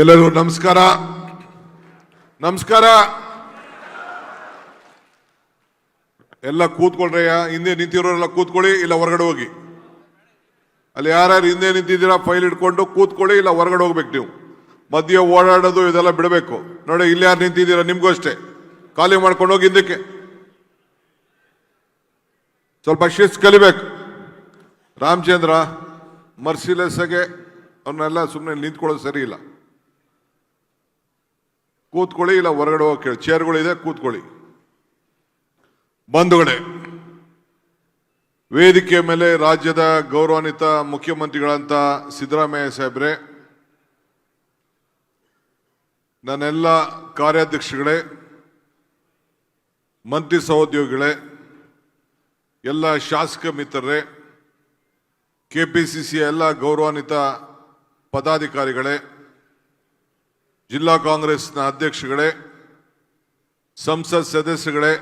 ಎಲ್ಲರಿಗೂ ನಮಸ್ಕಾರ. ನಮಸ್ಕಾರ. ಎಲ್ಲ ಕೂತ್ಕೊಳ್ರಯ್ಯ ಹಿಂದೆ ನಿಂತಿರೋರೆಲ್ಲ ಕೂತ್ಕೊಳ್ಳಿ, ಇಲ್ಲ ಹೊರಗಡೆ ಹೋಗಿ. ಅಲ್ಲಿ ಯಾರ್ಯಾರು ಹಿಂದೆ ನಿಂತಿದ್ದೀರಾ, ಫೈಲ್ ಇಟ್ಕೊಂಡು ಕೂತ್ಕೊಳ್ಳಿ, ಇಲ್ಲ ಹೊರಗಡೆ ಹೋಗ್ಬೇಕು ನೀವು. ಮಧ್ಯೆ ಓಡಾಡೋದು, ಇದೆಲ್ಲ ಬಿಡಬೇಕು. ನೋಡಿ, ಇಲ್ಲಿ ಯಾರು ನಿಂತಿದ್ದೀರಾ, ನಿಮ್ಗೂ ಅಷ್ಟೇ. ಖಾಲಿ ಮಾಡ್ಕೊಂಡು ಹೋಗಿ ಹಿಂದಕ್ಕೆ. ಸ್ವಲ್ಪ ಶಿಸ್ತು ಕಲಿಬೇಕು. ರಾಮಚಂದ್ರ ಮರ್ಸಿಲೆಸ್ ಆಗಿ ಅವ್ರನ್ನೆಲ್ಲ ಸುಮ್ಮನೆ ನಿಂತ್ಕೊಳ್ಳೋದು ಸರಿ ಇಲ್ಲ. ಕೂತ್ಕೊಳ್ಳಿ ಇಲ್ಲ ಹೊರಗಡೆ ಹೋಗಿ ಕೇಳಿ ಚೇರ್ಗಳಿದೆ ಕೂತ್ಕೊಳ್ಳಿ. ಬಂಧುಗಳೇ, ವೇದಿಕೆ ಮೇಲೆ ರಾಜ್ಯದ ಗೌರವಾನ್ವಿತ ಮುಖ್ಯಮಂತ್ರಿಗಳಂತ ಸಿದ್ದರಾಮಯ್ಯ ಸಾಹೇಬ್ರೆ, ನನ್ನೆಲ್ಲ ಕಾರ್ಯಾಧ್ಯಕ್ಷಗಳೇ, ಮಂತ್ರಿ ಸಹೋದ್ಯೋಗಿಗಳೇ, ಎಲ್ಲ ಶಾಸಕ ಮಿತ್ರರೇ ಕೆ ಪಿ ಸಿ ಸಿಯ ಎಲ್ಲ ಗೌರವಾನ್ವಿತ ಪದಾಧಿಕಾರಿಗಳೇ ಜಿಲ್ಲಾ ಕಾಂಗ್ರೆಸ್ನ ಅಧ್ಯಕ್ಷಗಳೇ, ಸಂಸತ್ ಸದಸ್ಯಗಳೇ,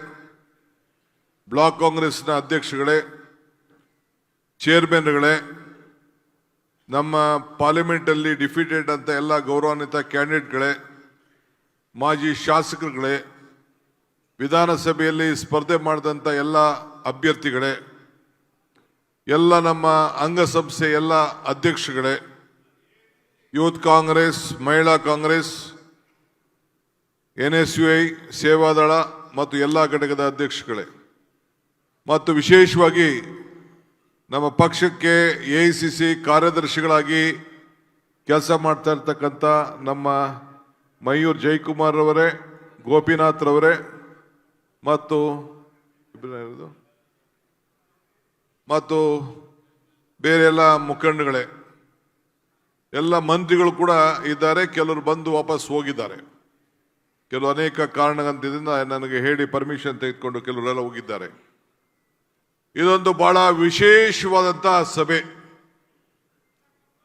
ಬ್ಲಾಕ್ ಕಾಂಗ್ರೆಸ್ನ ಅಧ್ಯಕ್ಷಗಳೇ, ಚೇರ್ಮನ್ಗಳೇ, ನಮ್ಮ ಪಾರ್ಲಿಮೆಂಟಲ್ಲಿ ಡಿಫೀಟೆಡ್ ಅಂತ ಎಲ್ಲ ಗೌರವಾನ್ವಿತ ಕ್ಯಾಂಡಿಡೇಟ್ಗಳೇ, ಮಾಜಿ ಶಾಸಕರುಗಳೇ, ವಿಧಾನಸಭೆಯಲ್ಲಿ ಸ್ಪರ್ಧೆ ಮಾಡಿದಂಥ ಎಲ್ಲ ಅಭ್ಯರ್ಥಿಗಳೇ, ಎಲ್ಲ ನಮ್ಮ ಅಂಗಸಂಸ್ಥೆ ಎಲ್ಲ ಅಧ್ಯಕ್ಷಗಳೇ, ಯೂತ್ ಕಾಂಗ್ರೆಸ್, ಮಹಿಳಾ Congress N S U I Seva Dal ಮತ್ತು ಎಲ್ಲ ಘಟಕದ ಅಧ್ಯಕ್ಷಗಳೇ ಮತ್ತು ವಿಶೇಷವಾಗಿ ನಮ್ಮ ಪಕ್ಷಕ್ಕೆ ಎ ಐ ಸಿ ಸಿ ಕಾರ್ಯದರ್ಶಿಗಳಾಗಿ ಕೆಲಸ ಮಾಡ್ತಾ ಇರ್ತಕ್ಕಂಥ ನಮ್ಮ ಮಯೂರ್ ಜಯಕುಮಾರ್ ಅವರೇ ಗೋಪಿನಾಥ್ ರವರೇ ಮತ್ತು? ಮತ್ತು ಬೇರೆ ಎಲ್ಲ ಮುಖಂಡಗಳೇ ಎಲ್ಲ ಮಂತ್ರಿಗಳು ಕೂಡ ಇದ್ದಾರೆ, ಕೆಲವರು ಬಂದು ವಾಪಸ್ ಹೋಗಿದ್ದಾರೆ. ಕೆಲವು ಅನೇಕ ಕಾರಣಗಳಿಂದ ನನಗೆ ಹೇಳಿ ಪರ್ಮಿಷನ್ ತೆಗೆದುಕೊಂಡು ಕೆಲವರೆಲ್ಲ ಹೋಗಿದ್ದಾರೆ. ಇದೊಂದು ಬಹಳ ವಿಶೇಷವಾದಂತಹ ಸಭೆ.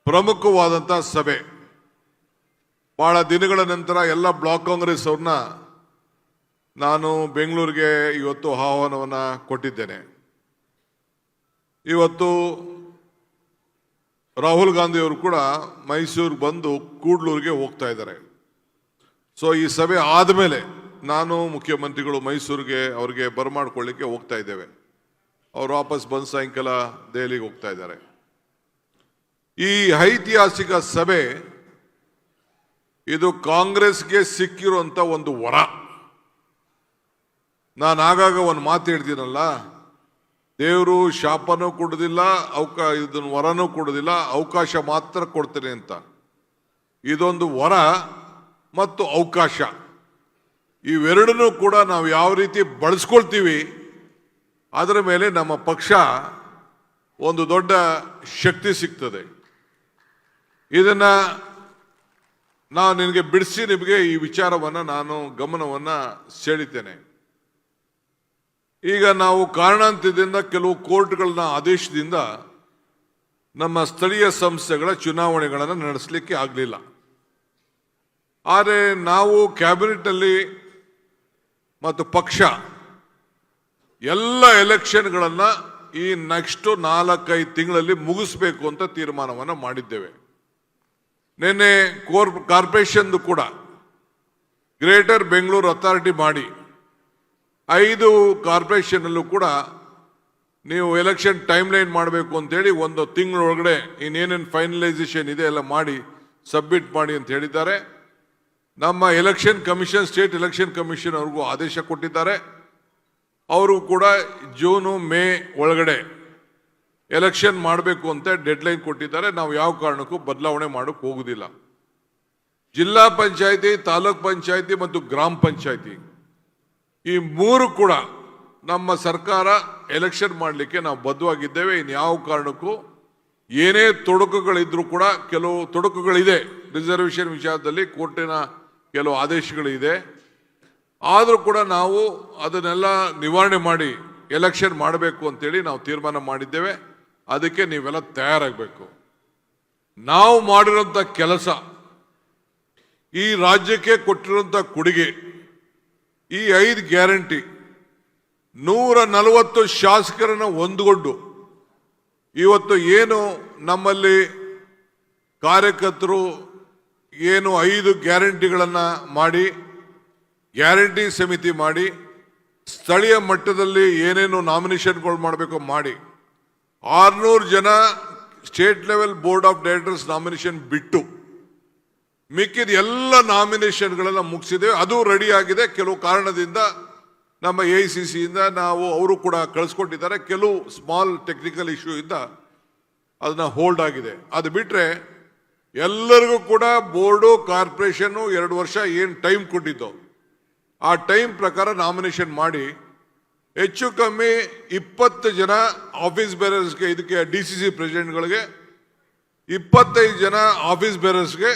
ಪ್ರಮುಖವಾದಂತಹ ಸಭೆ. ಬಹಳ ದಿನಗಳ ನಂತರ ಎಲ್ಲ ಬ್ಲಾಕ್ ಕಾಂಗ್ರೆಸ್ ಅವ್ರನ್ನ ನಾನು ಬೆಂಗಳೂರಿಗೆ ಇವತ್ತು ಆಹ್ವಾನವನ್ನು ಕೊಟ್ಟಿದ್ದೇನೆ. ಇವತ್ತು ರಾಹುಲ್ ಗಾಂಧಿ ಅವರು ಕೂಡ ಮೈಸೂರಿಗೆ ಬಂದು ಕೂಡ್ಲೂರಿಗೆ ಹೋಗ್ತಾ ಇದ್ದಾರೆ. ಸೊ ಈ ಸಭೆ ಆದಮೇಲೆ ನಾನು ಮುಖ್ಯಮಂತ್ರಿಗಳು ಮೈಸೂರಿಗೆ ಅವ್ರಿಗೆ ಬರಮಾಡ್ಕೊಳ್ಳಿಕ್ಕೆ ಹೋಗ್ತಾ ಇದ್ದೇವೆ. ಅವ್ರು ವಾಪಸ್ ಬಂದು ಸಾಯಂಕಾಲ ದೆಹಲಿಗೆ ಹೋಗ್ತಾ ಇದ್ದಾರೆ. ಈ ಐತಿಹಾಸಿಕ ಸಭೆ ಇದು ಕಾಂಗ್ರೆಸ್ಗೆ ಸಿಕ್ಕಿರುವಂತ ಒಂದು ವರ. ನಾನು ಆಗಾಗ ಒಂದು ಮಾತು ಹೇಳ್ತೀನಲ್ಲ, ದೇವರು ಶಾಪನೂ ಕೊಡೋದಿಲ್ಲ, ಅವಕಾ ಇದನ್ನು ವರನೂ ಕೊಡೋದಿಲ್ಲ, ಅವಕಾಶ ಮಾತ್ರ ಕೊಡ್ತೇನೆ ಅಂತ. ಇದೊಂದು ವರ. ಮತ್ತು ಅವಕಾಶ. ಇವೆರಡನ್ನೂ ಕೂಡ ನಾವು ಯಾವ ರೀತಿ ಬಳಸ್ಕೊಳ್ತೀವಿ, ಅದರ ಮೇಲೆ ನಮ್ಮ ಪಕ್ಷ ಒಂದು ದೊಡ್ಡ ಶಕ್ತಿ ಸಿಗ್ತದೆ. ಇದನ್ನು ನಾನು ನಿನಗೆ ಬಿಡಿಸಿ ನಿಮಗೆ ಈ ವಿಚಾರವನ್ನು ನಾನು ಗಮನವನ್ನು ಸೆಳಿತೇನೆ. ಈಗ ನಾವು ಕಾರಣಾಂತ್ಯದಿಂದ ಕೆಲವು ಕೋರ್ಟ್ಗಳನ್ನ ಆದೇಶದಿಂದ ನಮ್ಮ ಸ್ಥಳೀಯ ಸಂಸ್ಥೆಗಳ ಚುನಾವಣೆಗಳನ್ನು ನಡೆಸಲಿಕ್ಕೆ ಆಗಲಿಲ್ಲ. ಆದರೆ ನಾವು ಕ್ಯಾಬಿನೆಟ್ನಲ್ಲಿ ಮತ್ತು ಪಕ್ಷ ಎಲ್ಲ ಎಲೆಕ್ಷನ್ಗಳನ್ನು ಈ ನೆಕ್ಸ್ಟ್ ನಾಲ್ಕೈದು ತಿಂಗಳಲ್ಲಿ ಮುಗಿಸ್ಬೇಕು ಅಂತ ತೀರ್ಮಾನವನ್ನು ಮಾಡಿದ್ದೇವೆ. ನಿನ್ನೆ ಕೋರ್, ಕಾರ್ಪೊರೇಷನ್ದು ಕೂಡ ಗ್ರೇಟರ್ ಬೆಂಗಳೂರು ಅಥಾರಿಟಿ ಮಾಡಿ ಐದು ಕಾರ್ಪೊರೇಷನಲ್ಲೂ ಕೂಡ ನೀವು ಎಲೆಕ್ಷನ್ ಟೈಮ್ ಲೈನ್ ಮಾಡಬೇಕು ಅಂತೇಳಿ ಒಂದು ತಿಂಗಳೊಳಗಡೆ ಇನ್ನೇನೇನು ಫೈನಲೈಸೇಷನ್ ಇದೆ ಎಲ್ಲ ಮಾಡಿ ಸಬ್ಮಿಟ್ ಮಾಡಿ ಅಂತ ಹೇಳಿದ್ದಾರೆ. ನಮ್ಮ election commission state election commission ಅವ್ರಿಗೂ ಆದೇಶ ಕೊಟ್ಟಿದ್ದಾರೆ. ಅವರು ಕೂಡ ಜೂನು, ಮೇ ಒಳಗಡೆ ಎಲೆಕ್ಷನ್ ಮಾಡಬೇಕು ಅಂತ ಡೆಡ್ಲೈನ್ ಕೊಟ್ಟಿದ್ದಾರೆ. ನಾವು ಯಾವ ಕಾರಣಕ್ಕೂ ಬದಲಾವಣೆ ಮಾಡೋಕ್ಕೆ ಹೋಗುದಿಲ್ಲ. ಜಿಲ್ಲಾ ಪಂಚಾಯತಿ, ತಾಲೂಕ್ ಪಂಚಾಯತಿ ಮತ್ತು ಗ್ರಾಮ ಪಂಚಾಯತಿ ಈ ಮೂರು ಕೂಡ ನಮ್ಮ ಸರ್ಕಾರ ಎಲೆಕ್ಷನ್ ಮಾಡಲಿಕ್ಕೆ ನಾವು ಬದ್ಧವಾಗಿದ್ದೇವೆ. ಇನ್ಯಾವ ಕಾರಣಕ್ಕೂ ಏನೇ ತೊಡಕುಗಳಿದ್ರೂ ಕೂಡ ಕೆಲವು ತೊಡಕುಗಳಿದೆ. ರಿಸರ್ವೇಷನ್ ವಿಚಾರದಲ್ಲಿ ಕೋರ್ಟಿನ ಕೆಲವು ಆದೇಶಗಳಿದೆ. ಆದರೂ ಕೂಡ ನಾವು ಅದನ್ನೆಲ್ಲ ನಿವಾರಣೆ ಮಾಡಿ ಎಲೆಕ್ಷನ್ ಮಾಡಬೇಕು ಅಂತೇಳಿ ನಾವು ತೀರ್ಮಾನ ಮಾಡಿದ್ದೇವೆ. ಅದಕ್ಕೆ ನೀವೆಲ್ಲ ತಯಾರಾಗಬೇಕು. ನಾವು ಮಾಡಿರೋಂಥ ಕೆಲಸ, ಈ ರಾಜ್ಯಕ್ಕೆ ಕೊಟ್ಟಿರುವಂಥ ಕೊಡುಗೆ, ಈ ಐದು ಗ್ಯಾರಂಟಿ, ನೂರ ನಲವತ್ತು ಶಾಸಕರನ್ನ ಒಂದುಗೊಂಡು, ಇವತ್ತು ಏನು ನಮ್ಮಲ್ಲಿ ಕಾರ್ಯಕರ್ತರು ಏನು ಐದು ಗ್ಯಾರಂಟಿಗಳನ್ನು ಮಾಡಿ, ಗ್ಯಾರಂಟಿ ಸಮಿತಿ ಮಾಡಿ, ಸ್ಥಳೀಯ ಮಟ್ಟದಲ್ಲಿ ಏನೇನು ನಾಮಿನೇಷನ್ಗಳು ಮಾಡಬೇಕು ಮಾಡಿ, ಆರ್ನೂರು ಜನ state level board of directors nomination ಬಿಟ್ಟು, ಮಿಕ್ಕಿದ ಎಲ್ಲ ನಾಮಿನೇಷನ್ಗಳನ್ನು ಮುಗಿಸಿದೆ. ಅದು ರೆಡಿ ಆಗಿದೆ. ಕೆಲವು ಕಾರಣದಿಂದ ನಮ್ಮ ಎ ಸಿ ಸಿಯಿಂದ ನಾವು ಅವರು ಕೂಡ ಕಳಿಸ್ಕೊಟ್ಟಿದ್ದಾರೆ. ಕೆಲವು ಸ್ಮಾಲ್ ಟೆಕ್ನಿಕಲ್ ಇಶ್ಯೂ ಇಂದ ಅದನ್ನ ಹೋಲ್ಡ್ ಆಗಿದೆ. ಅದು ಬಿಟ್ರೆ ಎಲ್ಲರಿಗೂ ಕೂಡ ಬೋರ್ಡು, ಕಾರ್ಪೊರೇಷನ್ನು ಎರಡು ವರ್ಷ ಏನು ಟೈಮ್ ಕೊಟ್ಟಿದ್ದೋ, ಆ ಟೈಮ್ ಪ್ರಕಾರ ನಾಮಿನೇಷನ್ ಮಾಡಿ, ಹೆಚ್ಚು ಕಮ್ಮಿ ಇಪ್ಪತ್ತು ಜನ ಆಫೀಸ್ ಬೇರರ್ಸ್ಗೆ, ಇದಕ್ಕೆ ಡಿ ಸಿ ಸಿ ಪ್ರೆಸಿಡೆಂಟ್ಗಳಿಗೆ, ಇಪ್ಪತ್ತೈದು ಜನ ಆಫೀಸ್ ಬೇರರ್ಸ್ಗೆ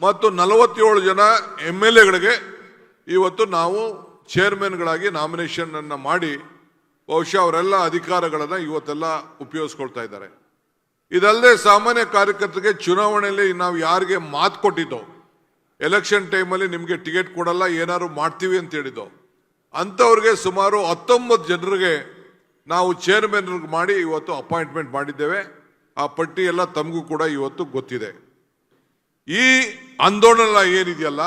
ಮತ್ತು ನಲವತ್ತೇಳು ಜನ ಎಂ ಎಲ್ ಎಗಳಿಗೆ ಇವತ್ತು ನಾವು ಚೇರ್ಮನ್ಗಳಾಗಿ ನಾಮಿನೇಷನನ್ನು ಮಾಡಿ, ಬಹುಶಃ ಅವರೆಲ್ಲ ಅಧಿಕಾರಗಳನ್ನು ಇವತ್ತೆಲ್ಲ ಉಪಯೋಗಿಸ್ಕೊಳ್ತಾ ಇದ್ದಾರೆ. ಇದಲ್ಲದೆ ಸಾಮಾನ್ಯ ಕಾರ್ಯಕರ್ತರಿಗೆ ಚುನಾವಣೆಯಲ್ಲಿ ನಾವು ಯಾರಿಗೆ ಮಾತು ಕೊಟ್ಟಿದ್ದೋ ಎಲೆಕ್ಷನ್ ಟೈಮಲ್ಲಿ ನಿಮಗೆ ಟಿಕೆಟ್ ಕೊಡಲ್ಲ, ಏನಾದ್ರು ಮಾಡ್ತೀವಿ ಅಂತ ಹೇಳಿದ್ದೋ, ಅಂಥವ್ರಿಗೆ ಸುಮಾರು ಹತ್ತೊಂಬತ್ತು ಜನರಿಗೆ ನಾವು ಚೇರ್ಮನ್ ಮಾಡಿ ಇವತ್ತು ಅಪಾಯಿಂಟ್ಮೆಂಟ್ ಮಾಡಿದ್ದೇವೆ. ಆ ಪಟ್ಟಿ ಎಲ್ಲ ತಮಗೂ ಕೂಡ ಇವತ್ತು ಗೊತ್ತಿದೆ. ಈ ಆಂದೋಲನ ಏನಿದೆಯಲ್ಲ,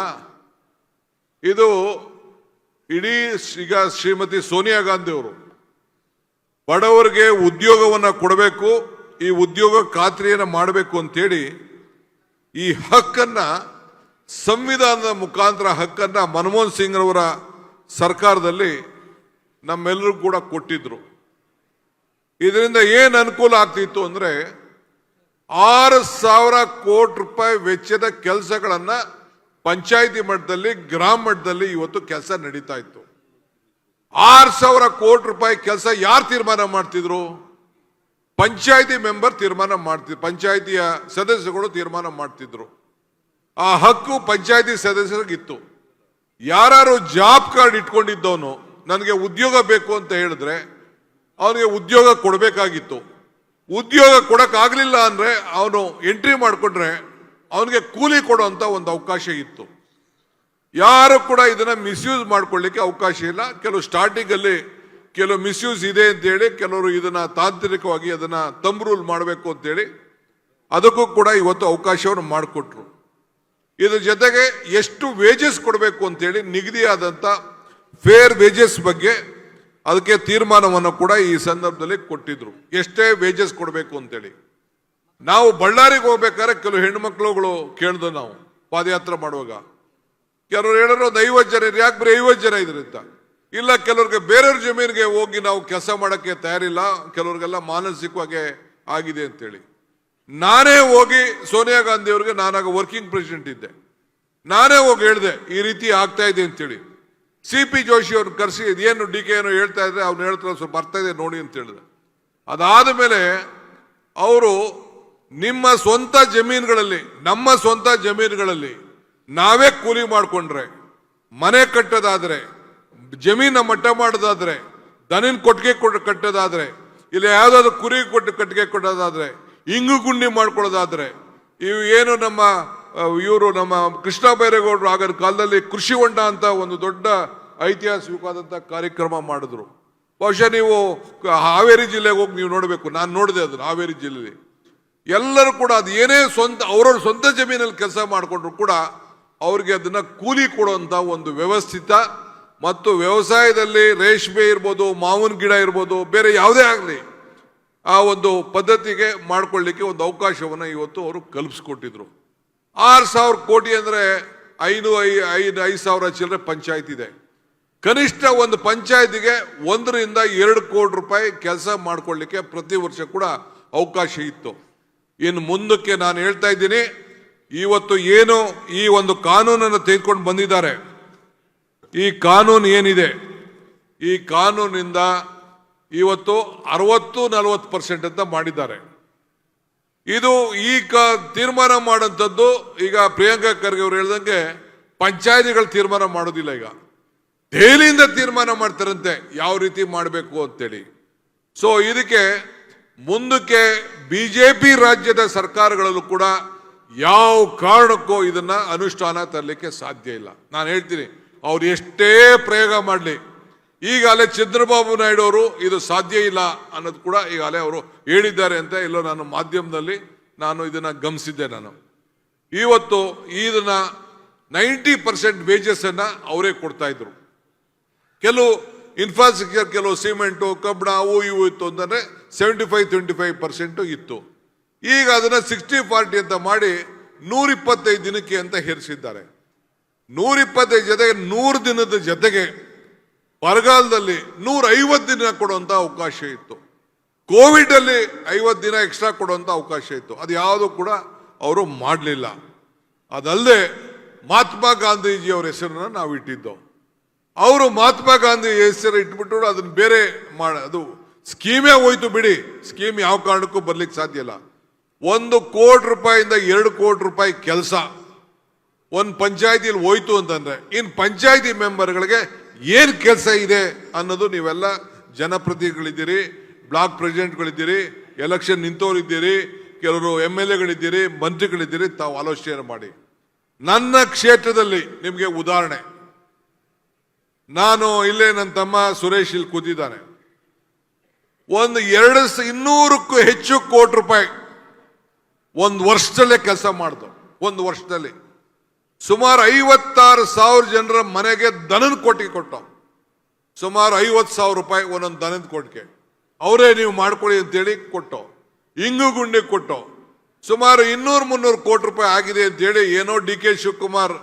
ಇದು ಇಡೀ ಈಗ ಶ್ರೀಮತಿ ಸೋನಿಯಾ ಗಾಂಧಿ ಅವರು ಬಡವರಿಗೆ ಉದ್ಯೋಗವನ್ನು ಕೊಡಬೇಕು ಈ ಉದ್ಯೋಗ ಖಾತ್ರಿಯನ್ನು ಮಾಡಬೇಕು ಅಂತೇಳಿ ಈ ಹಕ್ಕನ್ನ, ಸಂವಿಧಾನದ ಮುಖಾಂತರ ಹಕ್ಕನ್ನ ಮನಮೋಹನ್ ಸಿಂಗ್ ಅವರ ಸರ್ಕಾರದಲ್ಲಿ ನಮ್ಮೆಲ್ಲರೂ ಕೂಡ ಕೊಟ್ಟಿದ್ರು. ಇದರಿಂದ ಏನು ಅನುಕೂಲ ಆಗ್ತಿತ್ತು ಅಂದರೆ ಆರು ಸಾವಿರ ಕೋಟಿ ರೂಪಾಯಿ ವೆಚ್ಚದ ಕೆಲಸಗಳನ್ನ ಪಂಚಾಯಿತಿ ಮಟ್ಟದಲ್ಲಿ, ಗ್ರಾಮ ಮಟ್ಟದಲ್ಲಿ ಇವತ್ತು ಕೆಲಸ ನಡೀತಾ ಇತ್ತು. ಆರು ಸಾವಿರ ಕೋಟಿ ರೂಪಾಯಿ ಕೆಲಸ ಯಾರು ತೀರ್ಮಾನ ಮಾಡ್ತಿದ್ರು? ಪಂಚಾಯಿತಿ ಮೆಂಬರ್ ತೀರ್ಮಾನ ಮಾಡ್ತಿದ್ರು ಪಂಚಾಯಿತಿಯ ಸದಸ್ಯರುಗಳು ತೀರ್ಮಾನ ಮಾಡ್ತಿದ್ರು. ಆ ಹಕ್ಕು ಪಂಚಾಯಿತಿ ಸದಸ್ಯರಿಗಿತ್ತು. ಯಾರು ಜಾಬ್ ಕಾರ್ಡ್ ಇಟ್ಕೊಂಡಿದ್ದವನು, ನನಗೆ ಉದ್ಯೋಗ ಬೇಕು ಅಂತ ಹೇಳಿದ್ರೆ, ಅವನಿಗೆ ಉದ್ಯೋಗ ಕೊಡಬೇಕಾಗಿತ್ತು. ಉದ್ಯೋಗ ಕೊಡೋಕ್ಕಾಗಲಿಲ್ಲ ಅಂದರೆ ಅವನು ಎಂಟ್ರಿ ಮಾಡಿಕೊಂಡ್ರೆ ಅವನಿಗೆ ಕೂಲಿ ಕೊಡುವಂಥ ಒಂದು ಅವಕಾಶ ಇತ್ತು. ಯಾರು ಕೂಡ ಇದನ್ನು ಮಿಸ್ಯೂಸ್ ಮಾಡ್ಕೊಳ್ಳಿಕ್ಕೆ ಅವಕಾಶ ಇಲ್ಲ. ಕೆಲವು ಸ್ಟಾರ್ಟಿಂಗ್ ಅಲ್ಲಿ ಕೆಲವು ಮಿಸ್ಯೂಸ್ ಇದೆ ಅಂತೇಳಿ ಕೆಲವರು ಇದನ್ನ ತಾಂತ್ರಿಕವಾಗಿ ಅದನ್ನ ತಂಬ್ ರೂಲ್ ಮಾಡಬೇಕು ಅಂತೇಳಿ ಅದಕ್ಕೂ ಕೂಡ ಇವತ್ತು ಅವಕಾಶವನ್ನು ಮಾಡಿಕೊಟ್ರು. ಇದ್ರ ಜೊತೆಗೆ ಎಷ್ಟು ವೇಜಸ್ ಕೊಡಬೇಕು ಅಂತೇಳಿ ನಿಗದಿಯಾದಂಥ ಫೇರ್ ವೇಜಸ್ ಬಗ್ಗೆ ಅದಕ್ಕೆ ತೀರ್ಮಾನವನ್ನು ಕೂಡ ಈ ಸಂದರ್ಭದಲ್ಲಿ ಕೊಟ್ಟಿದ್ರು. ಎಷ್ಟೇ ವೇಜಸ್ ಕೊಡಬೇಕು ಅಂತೇಳಿ. ನಾವು ಬಳ್ಳಾರಿಗೆ ಹೋಗ್ಬೇಕಾದ್ರೆ ಕೆಲವು ಹೆಣ್ಮಕ್ಳುಗಳು ಕೇಳ್ದು ನಾವು ಪಾದಯಾತ್ರೆ ಮಾಡುವಾಗ. ಕೆಲವರು ಹೇಳಿದ್ರು ಒಂದು ಐವತ್ತು ಜನ ಯಾಕೆ ಬರೀ ಐವತ್ತು ಜನ ಇಲ್ಲ, ಕೆಲವ್ರಿಗೆ ಬೇರೆಯವ್ರ ಜಮೀನಿಗೆ ಹೋಗಿ ನಾವು ಕೆಲಸ ಮಾಡೋಕ್ಕೆ ತಯಾರಿಲ್ಲ, ಕೆಲವ್ರಿಗೆಲ್ಲ ಮಾನಸಿಕವಾಗಿ ಆಗಿದೆ ಅಂತೇಳಿ. ನಾನೇ ಹೋಗಿ ಸೋನಿಯಾ ಗಾಂಧಿ ಅವ್ರಿಗೆ ನಾನಾಗ ವರ್ಕಿಂಗ್ ಪ್ರೆಸಿಡೆಂಟ್ ಇದ್ದೆ. ನಾನೇ ಹೋಗಿ ಹೇಳಿದೆ, ಈ ರೀತಿ ಆಗ್ತಾ ಇದೆ ಅಂತೇಳಿ. ಸಿ ಪಿ ಜೋಶಿ ಅವ್ರನ್ನ ಕರೆಸಿ, ಇದೇನು ಡಿ ಕೆ ಏನು ಹೇಳ್ತಾ ಇದ್ರೆ ಅವ್ನು ಹೇಳ್ತಾರೆ ಸ್ವಲ್ಪ ಬರ್ತಾ ಇದೆ ನೋಡಿ ಅಂತ ಹೇಳಿದೆ. ಅದಾದ ಮೇಲೆ ಅವರು ನಿಮ್ಮ ಸ್ವಂತ ಜಮೀನುಗಳಲ್ಲಿ, ನಮ್ಮ ಸ್ವಂತ ಜಮೀನುಗಳಲ್ಲಿ ನಾವೇ ಕೂಲಿ ಮಾಡಿಕೊಂಡ್ರೆ, ಮನೆ ಕಟ್ಟೋದಾದ್ರೆ ಜಮೀನ ಮಟ್ಟ ಮಾಡೋದಾದ್ರೆ, ದನಿನ ಕೊಟ್ಟಿಗೆ ಕೊಟ್ಟು ಕಟ್ಟೋದಾದ್ರೆ, ಇಲ್ಲ ಯಾವುದಾದ್ರು ಕುರಿ ಕೊಟ್ಟು ಕಟ್ಟಿಗೆ ಕೊಡೋದಾದ್ರೆ, ಇಂಗು ಗುಂಡಿ ಮಾಡ್ಕೊಳ್ಳೋದಾದ್ರೆ, ಇವು ಏನು ನಮ್ಮ ಇವರು ನಮ್ಮ ಕೃಷ್ಣ ಬೈರೇಗೌಡರು ಆಗದ ಕಾಲದಲ್ಲಿ ಕೃಷಿ ಹೊಂಡ ಅಂತ ಒಂದು ದೊಡ್ಡ ಐತಿಹಾಸಿಕವಾದಂಥ ಕಾರ್ಯಕ್ರಮ ಮಾಡಿದ್ರು. ಬಹುಶಃ ನೀವು ಹಾವೇರಿ ಜಿಲ್ಲೆಗೆ ಹೋಗಿ ನೀವು ನೋಡಬೇಕು. ನಾನು ನೋಡಿದೆ ಅದನ್ನು ಹಾವೇರಿ ಜಿಲ್ಲೆಯಲ್ಲಿ ಎಲ್ಲರೂ ಕೂಡ ಅದು ಏನೇ ಸ್ವಂತ, ಅವರವ್ರ ಸ್ವಂತ ಜಮೀನಲ್ಲಿ ಕೆಲಸ ಮಾಡಿಕೊಂಡ್ರು ಕೂಡ ಅವ್ರಿಗೆ ಅದನ್ನು ಕೂಲಿ ಕೊಡುವಂಥ ಒಂದು ವ್ಯವಸ್ಥಿತ ಮತ್ತು ವ್ಯವಸಾಯದಲ್ಲಿ ರೇಷ್ಮೆ ಇರ್ಬೋದು, ಮಾವಿನ ಗಿಡ ಇರ್ಬೋದು, ಬೇರೆ ಯಾವುದೇ ಆಗಲಿ ಆ ಒಂದು ಪದ್ಧತಿಗೆ ಮಾಡ್ಕೊಳ್ಳಿಕ್ಕೆ ಒಂದು ಅವಕಾಶವನ್ನು ಇವತ್ತು ಅವರು ಕಲ್ಪಿಸ್ಕೊಟ್ಟಿದ್ರು. ಆರು ಸಾವಿರ ಕೋಟಿ ಅಂದರೆ ಐದು, ಐ, ಐದು ಐದು ಸಾವಿರ ಚಿಲ್ಲರೆ ಪಂಚಾಯತ್ ಇದೆ. ಕನಿಷ್ಠ ಒಂದು ಪಂಚಾಯತಿಗೆ ಒಂದರಿಂದ ಎರಡು ಕೋಟಿ ರೂಪಾಯಿ ಕೆಲಸ ಮಾಡ್ಕೊಳ್ಳಿಕ್ಕೆ ಪ್ರತಿ ವರ್ಷ ಕೂಡ ಅವಕಾಶ ಇತ್ತು. ಇನ್ನು ಮುಂದಕ್ಕೆ ನಾನು ಹೇಳ್ತಾ ಇದ್ದೀನಿ, ಇವತ್ತು ಏನು ಈ ಒಂದು ಕಾನೂನನ್ನು ತೆಗೆದುಕೊಂಡು ಬಂದಿದ್ದಾರೆ ಈ ಕಾನೂನು ಏನಿದೆ? ಈ ಕಾನೂನಿಂದ ಇವತ್ತು ಅರವತ್ತು ನಲವತ್ತು ಪರ್ಸೆಂಟ್ ಅಂತ ಮಾಡಿದ್ದಾರೆ. ಇದು ಈ ಕ ತೀರ್ಮಾನ ಮಾಡುವಂಥದ್ದು, ಈಗ ಪ್ರಿಯಾಂಕಾ ಖರ್ಗೆ ಅವರು ಹೇಳ್ದಂಗೆ ಪಂಚಾಯತಿಗಳು ತೀರ್ಮಾನ ಮಾಡೋದಿಲ್ಲ ಈಗ. ದೆಹಲಿಯಿಂದ ತೀರ್ಮಾನ ಮಾಡ್ತಾರಂತೆ, ಯಾವ ರೀತಿ ಮಾಡಬೇಕು ಅಂತೇಳಿ. ಸೊ ಇದಕ್ಕೆ ಮುಂದಕ್ಕೆ ಬಿಜೆಪಿ ರಾಜ್ಯದ ಸರ್ಕಾರಗಳಲ್ಲೂ ಕೂಡ ಯಾವ ಕಾರಣಕ್ಕೂ ಇದನ್ನ ಅನುಷ್ಠಾನ ತರಲಿಕ್ಕೆ ಸಾಧ್ಯ ಇಲ್ಲ. ನಾನು ಹೇಳ್ತೀನಿ ಅವ್ರು ಎಷ್ಟೇ ಪ್ರಯೋಗ ಮಾಡಲಿ. ಈಗಾಗಲೇ ಚಂದ್ರಬಾಬು ನಾಯ್ಡು ಅವರು ಇದು ಸಾಧ್ಯ ಇಲ್ಲ ಅನ್ನೋದು ಕೂಡ ಈಗಾಗಲೇ ಅವರು ಹೇಳಿದ್ದಾರೆ ಅಂತ ಎಲ್ಲೋ ನಾನು ಮಾಧ್ಯಮದಲ್ಲಿ ನಾನು ಇದನ್ನು ಗಮನಿಸಿದ್ದೆ ನಾನು. ಇವತ್ತು ಇದನ್ನ ನೈಂಟಿ ಪರ್ಸೆಂಟ್ ವೇಜಸ್ ಅನ್ನ ಅವರೇ ಕೊಡ್ತಾ ಇದ್ರು. ಕೆಲವು ಇನ್ಫ್ರಾಸ್ಟ್ರಕ್ಚರ್ ಕೆಲವು ಸಿಮೆಂಟು ಕಬ್ಬಣ ಅವು ಇವು ಇತ್ತು ಅಂದರೆ seventy five twenty five percent ಇತ್ತು. ಈಗ ಅದನ್ನ ಸಿಕ್ಸ್ಟಿ ಫಾರ್ಟಿ ಅಂತ ಮಾಡಿ ನೂರ ಇಪ್ಪತ್ತೈದು ದಿನಕ್ಕೆ ಅಂತ ಹೇರಿಸಿದ್ದಾರೆ ನೂರ ಇಪ್ಪತ್ತೈದು ಜೊತೆಗೆ ನೂರು ದಿನದ ಜೊತೆಗೆ ಬರಗಾಲದಲ್ಲಿ ನೂರೈವತ್ತು ದಿನ ಕೊಡುವಂತ ಅವಕಾಶ ಇತ್ತು. ಕೋವಿಡ್ ಅಲ್ಲಿ ಐವತ್ತು ದಿನ ಎಕ್ಸ್ಟ್ರಾ ಕೊಡುವಂತ ಅವಕಾಶ ಇತ್ತು. ಅದು ಯಾವುದು ಕೂಡ ಅವರು ಮಾಡಲಿಲ್ಲ. ಅದಲ್ಲದೆ ಮಹಾತ್ಮ ಗಾಂಧೀಜಿ ಅವರ ಹೆಸರನ್ನ ನಾವು ಇಟ್ಟಿದ್ದು. ಅವರು ಮಹಾತ್ಮ ಗಾಂಧಿ ಹೆಸರು ಇಟ್ಬಿಟ್ಟು ಅದನ್ನ ಬೇರೆ ಮಾಡ ಅದು ಸ್ಕೀಮೇ ಹೋಯ್ತು ಬಿಡಿ. ಸ್ಕೀಮ್ ಯಾವ ಕಾರಣಕ್ಕೂ ಬರ್ಲಿಕ್ಕೆ ಸಾಧ್ಯ ಇಲ್ಲ. ಒಂದು ಕೋಟಿ ರೂಪಾಯಿಂದ ಎರಡು ಕೋಟಿ ರೂಪಾಯಿ ಕೆಲಸ. ಒಂದು ಪಂಚಾಯತಿಯಲ್ಲಿ ಹೋಯ್ತು ಅಂತಂದ್ರೆ, ಇನ್ ಪಂಚಾಯತಿ ಮೆಂಬರ್ಗಳಿಗೆ ಏನ್ ಕೆಲಸ ಇದೆ ಅನ್ನೋದು ನೀವೆಲ್ಲ ಜನಪ್ರತಿನಿಧಿಗಳಿದ್ದೀರಿ, ಬ್ಲಾಕ್ ಪ್ರೆಸಿಡೆಂಟ್ಗಳಿದ್ದೀರಿ, ಎಲೆಕ್ಷನ್ ನಿಂತವರಿದ್ದೀರಿ, ಕೆಲವರು ಎಂ ಎಲ್ ಎಗಳಿದ್ದೀರಿ, ಮಂತ್ರಿಗಳಿದ್ದೀರಿ, ತಾವು ಆಲೋಚನೆ ಮಾಡಿ. ನನ್ನ ಕ್ಷೇತ್ರದಲ್ಲಿ ನಿಮಗೆ ಉದಾಹರಣೆ. ನಾನು ಇಲ್ಲೇ ನನ್ನ ತಮ್ಮ ಸುರೇಶ್ ಇಲ್ಲಿ ಕೂತಿದ್ದಾನೆ. ಒಂದು ಎರಡು ಇನ್ನೂರಕ್ಕೂ ಹೆಚ್ಚು ಕೋಟಿ ರೂಪಾಯಿ ಒಂದು ವರ್ಷದಲ್ಲೇ ಕೆಲಸ ಮಾಡ್ದು, ಒಂದು ವರ್ಷದಲ್ಲಿ. ಸುಮಾರು ಐವತ್ತಾರು ಸಾವಿರ ಜನರ ಮನೆಗೆ ದನದ ಕೊಟ್ಟಿಗೆ ಕೊಟ್ಟು ಸುಮಾರು ಐವತ್ತು ಸಾವಿರ ರೂಪಾಯಿ ಒಂದೊಂದು ದನದ ಕೊಟ್ಟಿಗೆ. ಅವರೇ ನೀವು ಮಾಡ್ಕೊಳ್ಳಿ ಅಂತೇಳಿ ಕೊಟ್ಟು ಇಂಗು ಗುಂಡಿ ಕೊಟ್ಟು ಸುಮಾರು ಇನ್ನೂರು ಮುನ್ನೂರು ಕೋಟಿ ರೂಪಾಯಿ ಆಗಿದೆ ಅಂತೇಳಿ ಏನೋ ಡಿ ಕೆ ಶಿವಕುಮಾರ್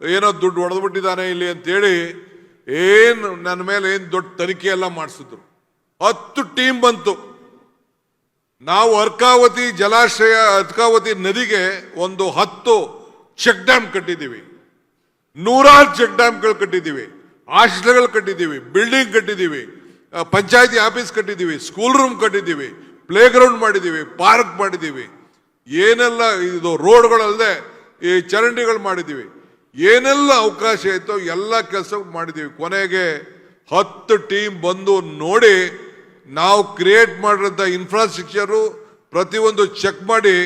ಏನೋ ದುಡ್ಡು ಹೊಡೆದ್ಬಿಟ್ಟಿದ್ದಾನೆ ಇಲ್ಲಿ ಅಂತೇಳಿ ಏನು ನನ್ನ ಮೇಲೆ ಏನು ದೊಡ್ಡ ತನಿಖೆ ಎಲ್ಲ ಮಾಡಿಸಿದ್ರು. ಹತ್ತು ಟೀಮ್ ಬಂತು. ನಾವು ಅರ್ಕಾವತಿ ಜಲಾಶಯ, ಅರ್ಕಾವತಿ ನದಿಗೆ ಒಂದು ಹತ್ತು ಚೆಕ್ ಡ್ಯಾಮ್ ಕಟ್ಟಿದ್ದೀವಿ. ನೂರಾರು ಚೆಕ್ ಡ್ಯಾಮ್ಗಳು ಕಟ್ಟಿದ್ದೀವಿ. ಹಾಸ್ಟೆಲ್ಗಳು ಕಟ್ಟಿದ್ದೀವಿ ಬಿಲ್ಡಿಂಗ್ ಕಟ್ಟಿದ್ದೀವಿ ಪಂಚಾಯತಿ ಆಫೀಸ್ ಕಟ್ಟಿದ್ದೀವಿ ಸ್ಕೂಲ್ ರೂಮ್ ಕಟ್ಟಿದ್ದೀವಿ ಪ್ಲೇ ಗ್ರೌಂಡ್ ಮಾಡಿದ್ದೀವಿ ಪಾರ್ಕ್ ಮಾಡಿದ್ದೀವಿ. ಏನೆಲ್ಲ ಇದು ರೋಡ್ಗಳಲ್ಲದೆ ಈ ಚರಂಡಿಗಳು ಮಾಡಿದ್ದೀವಿ. ಏನೆಲ್ಲ ಅವಕಾಶ ಇತ್ತೋ ಎಲ್ಲ ಕೆಲಸ ಮಾಡಿದ್ದೀವಿ. ಕೊನೆಗೆ ಹತ್ತು ಟೀಮ್ ಬಂದು ನೋಡಿ ನಾವು ಕ್ರಿಯೇಟ್ ಮಾಡಿರೋಂಥ ಇನ್ಫ್ರಾಸ್ಟ್ರಕ್ಚರು ಪ್ರತಿಯೊಂದು ಚೆಕ್ ಮಾಡಿ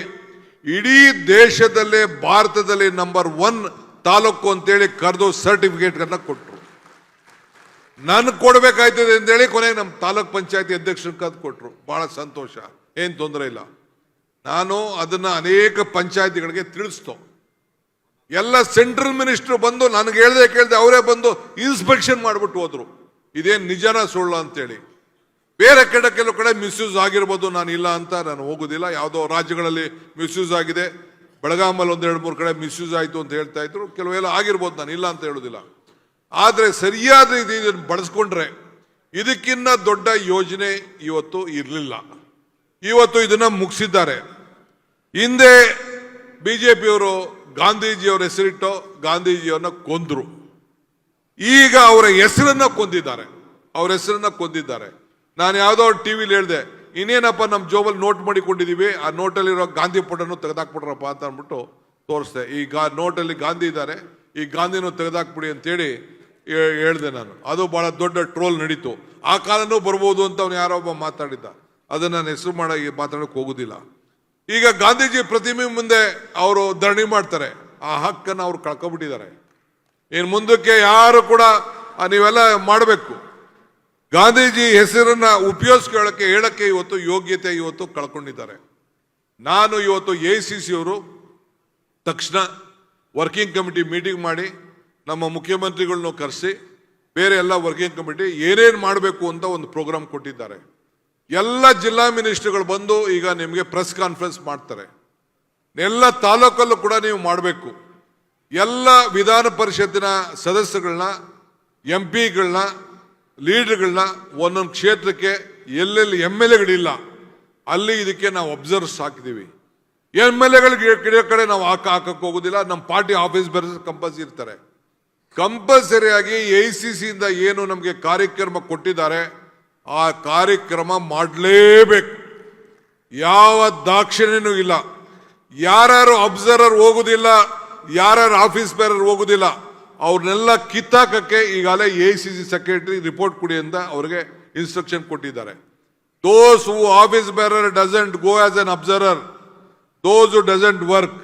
ಇಡೀ ದೇಶದಲ್ಲೇ ಭಾರತದಲ್ಲಿ ನಂಬರ್ ಒನ್ ತಾಲೂಕು ಅಂತೇಳಿ ಕರೆದು ಸರ್ಟಿಫಿಕೇಟ್ಗಳನ್ನ ಕೊಟ್ಟರು ನನ್ ಕೊಡಬೇಕಾಯ್ತದೆ ಅಂತೇಳಿ ಕೊನೆಗೆ ನಮ್ಮ ತಾಲೂಕ್ ಪಂಚಾಯತಿ ಅಧ್ಯಕ್ಷರ ಕದ್ದು ಕೊಟ್ಟರು ಬಹಳ ಸಂತೋಷ, ಏನು ತೊಂದರೆ ಇಲ್ಲ. ನಾನು ಅದನ್ನ ಅನೇಕ ಪಂಚಾಯತಿಗಳಿಗೆ ತಿಳಿಸ್ತು. ಎಲ್ಲ ಸೆಂಟ್ರಲ್ ಮಿನಿಸ್ಟರ್ ಬಂದು ನನಗೆ ಹೇಳ್ದೆ ಕೇಳ್ದೆ ಅವರೇ ಬಂದು ಇನ್ಸ್ಪೆಕ್ಷನ್ ಮಾಡ್ಬಿಟ್ಟು ಹೋದರು. ಇದೇನು ನಿಜನ ಸುಳ್ಳು ಅಂತೇಳಿ. ಬೇರೆ ಕಡೆ ಕೆಲವು ಕಡೆ ಮಿಸ್ಯೂಸ್ ಆಗಿರ್ಬೋದು, ನಾನು ಇಲ್ಲ ಅಂತ ನಾನು ಹೋಗೋದಿಲ್ಲ. ಯಾವುದೋ ರಾಜ್ಯಗಳಲ್ಲಿ ಮಿಸ್ಯೂಸ್ ಆಗಿದೆ. ಬೆಳಗಾಮಲ್ಲಿ ಒಂದು ಎರಡು ಮೂರು ಕಡೆ ಮಿಸ್ಯೂಸ್ ಆಯ್ತು ಅಂತ ಹೇಳ್ತಾ ಇದ್ರು. ಕೆಲವೆಲ್ಲ ಆಗಿರ್ಬೋದು, ನಾನು ಇಲ್ಲ ಅಂತ ಹೇಳೋದಿಲ್ಲ. ಆದ್ರೆ ಸರಿಯಾದ ಇದನ್ನು ಬಳಸ್ಕೊಂಡ್ರೆ ಇದಕ್ಕಿನ್ನ ದೊಡ್ಡ ಯೋಜನೆ ಇವತ್ತು ಇರಲಿಲ್ಲ. ಇವತ್ತು ಇದನ್ನ ಮುಗಿಸಿದ್ದಾರೆ. ಹಿಂದೆ ಬಿಜೆಪಿಯವರು ಗಾಂಧೀಜಿಯವರ ಹೆಸರಿಟ್ಟು ಗಾಂಧೀಜಿಯವರನ್ನ ಕೊಂದ್ರು. ಈಗ ಅವರ ಹೆಸರನ್ನ ಕೊಂದಿದ್ದಾರೆ. ಅವರ ಹೆಸರನ್ನ ಕೊಂದಿದ್ದಾರೆ. ನಾನು ಯಾವುದೋ ಟಿವಿಲಿ ಹೇಳಿದೆ, ಇನ್ನೇನಪ್ಪ ನಮ್ಮ ಜೋಬಲ್ಲಿ ನೋಟ್ ಮಾಡಿಕೊಂಡಿದ್ದೀವಿ ಆ ನೋಟಲ್ಲಿರೋ ಗಾಂಧಿ ಫೋಟೋನು ತೆಗೆದಾಕ್ಬಿಟ್ರಪ್ಪ ಅಂತ ಅಂದ್ಬಿಟ್ಟು ತೋರಿಸ್ದೆ. ಈ ಗಾ ನೋಟಲ್ಲಿ ಗಾಂಧಿ ಇದ್ದಾರೆ, ಈ ಗಾಂಧಿನೂ ತೆಗೆದಾಕ್ಬಿಡಿ ಅಂತೇಳಿ ಹೇಳಿದೆ ನಾನು. ಅದು ಭಾಳ ದೊಡ್ಡ ಟ್ರೋಲ್ ನಡೀತು. ಆ ಕಾಲನೂ ಬರ್ಬೋದು ಅಂತ ಅವನು ಯಾರೋ ಒಬ್ಬ ಮಾತಾಡಿದ್ದ. ಅದನ್ನು ನಾನು ಹೆಸರು ಮಾಡಿ ಮಾತಾಡೋಕ್ಕೆ ಹೋಗೋದಿಲ್ಲ. ಈಗ ಗಾಂಧೀಜಿ ಪ್ರತಿಮೆ ಮುಂದೆ ಅವರು ಧರಣಿ ಮಾಡ್ತಾರೆ. ಆ ಹಕ್ಕನ್ನು ಅವ್ರು ಕಳ್ಕೊಬಿಟ್ಟಿದ್ದಾರೆ. ಇನ್ನು ಮುಂದಕ್ಕೆ ಯಾರು ಕೂಡ ನೀವೆಲ್ಲ ಮಾಡಬೇಕು. ಗಾಂಧೀಜಿ ಹೆಸರನ್ನ ಉಪಯೋಗಿಸ್ಕೊಳ್ಳೋಕೆ ಹೇಳಕ್ಕೆ ಇವತ್ತು ಯೋಗ್ಯತೆ ಇವತ್ತು ಕಳ್ಕೊಂಡಿದ್ದಾರೆ. ನಾನು ಇವತ್ತು ಎ ಸಿ ಸಿ ಅವರು, ತಕ್ಷಣ ವರ್ಕಿಂಗ್ ಕಮಿಟಿ ಮೀಟಿಂಗ್ ಮಾಡಿ, ನಮ್ಮ ಮುಖ್ಯಮಂತ್ರಿಗಳನ್ನ ಕರೆಸಿ, ಬೇರೆ ಎಲ್ಲ ವರ್ಕಿಂಗ್ ಕಮಿಟಿ ಏನೇನು ಮಾಡಬೇಕು ಅಂತ ಒಂದು ಪ್ರೋಗ್ರಾಮ್ ಕೊಟ್ಟಿದ್ದಾರೆ. ಎಲ್ಲ ಜಿಲ್ಲಾ ಮಿನಿಸ್ಟರ್ಗಳು ಬಂದು ಈಗ ನಿಮಗೆ ಪ್ರೆಸ್ ಕಾನ್ಫರೆನ್ಸ್ ಮಾಡ್ತಾರೆ. ಎಲ್ಲ ತಾಲೂಕಲ್ಲೂ ಕೂಡ ನೀವು ಮಾಡಬೇಕು. ಎಲ್ಲ ವಿಧಾನ ಪರಿಷತ್ತಿನ ಸದಸ್ಯಗಳನ್ನ ಎಂ ಪಿಗಳನ್ನ ಲೀಡರ್ಗಳನ್ನ ಒಂದೊಂದು ಕ್ಷೇತ್ರಕ್ಕೆ ಎಲ್ಲೆಲ್ಲಿ ಎಂ ಎಲ್ ಎಗಳಿಲ್ಲ, ಅಲ್ಲಿ ಇದಕ್ಕೆ ನಾವು ಅಬ್ಸರ್ವ್ಸ್ ಹಾಕಿದೀವಿ ಎಂ ಎಲ್ ಎಗಳಿಗೆ ಕಡೆ ಕಡೆ ನಾವು ಹಾಕ ಹಾಕಕ್ಕೆ ಹೋಗೋದಿಲ್ಲ ನಮ್ಮ ಪಾರ್ಟಿ ಆಫೀಸ್ ಬೇರೆ ಕಂಪಲ್ಸರಿ ಇರ್ತಾರೆ. ಕಂಪಲ್ಸರಿಯಾಗಿ ಎ ಸಿ ಸಿಯಿಂದ ಏನು ನಮಗೆ ಕಾರ್ಯಕ್ರಮ ಕೊಟ್ಟಿದ್ದಾರೆ, ಆ ಕಾರ್ಯಕ್ರಮ ಮಾಡಲೇಬೇಕು. ಯಾವ ದಾಕ್ಷಿಣ್ಯನೂ ಇಲ್ಲ. ಯಾರು ಅಬ್ಸರ್ವರ್ ಹೋಗುದಿಲ್ಲ ಯಾರು ಆಫೀಸ್ ಬೇರರ್ ಹೋಗುದಿಲ್ಲ ಅವ್ರನ್ನೆಲ್ಲ ಕಿತ್ತಾಕಕ್ಕೆ ಈಗಾಗಲೇ A C C secretary report ಕೊಡಿ ಅಂತ ಅವ್ರಿಗೆ ಇನ್ಸ್ಟ್ರಕ್ಷನ್ ಕೊಟ್ಟಿದ್ದಾರೆ. Those who office bearer doesn't go as an observer those who doesn't work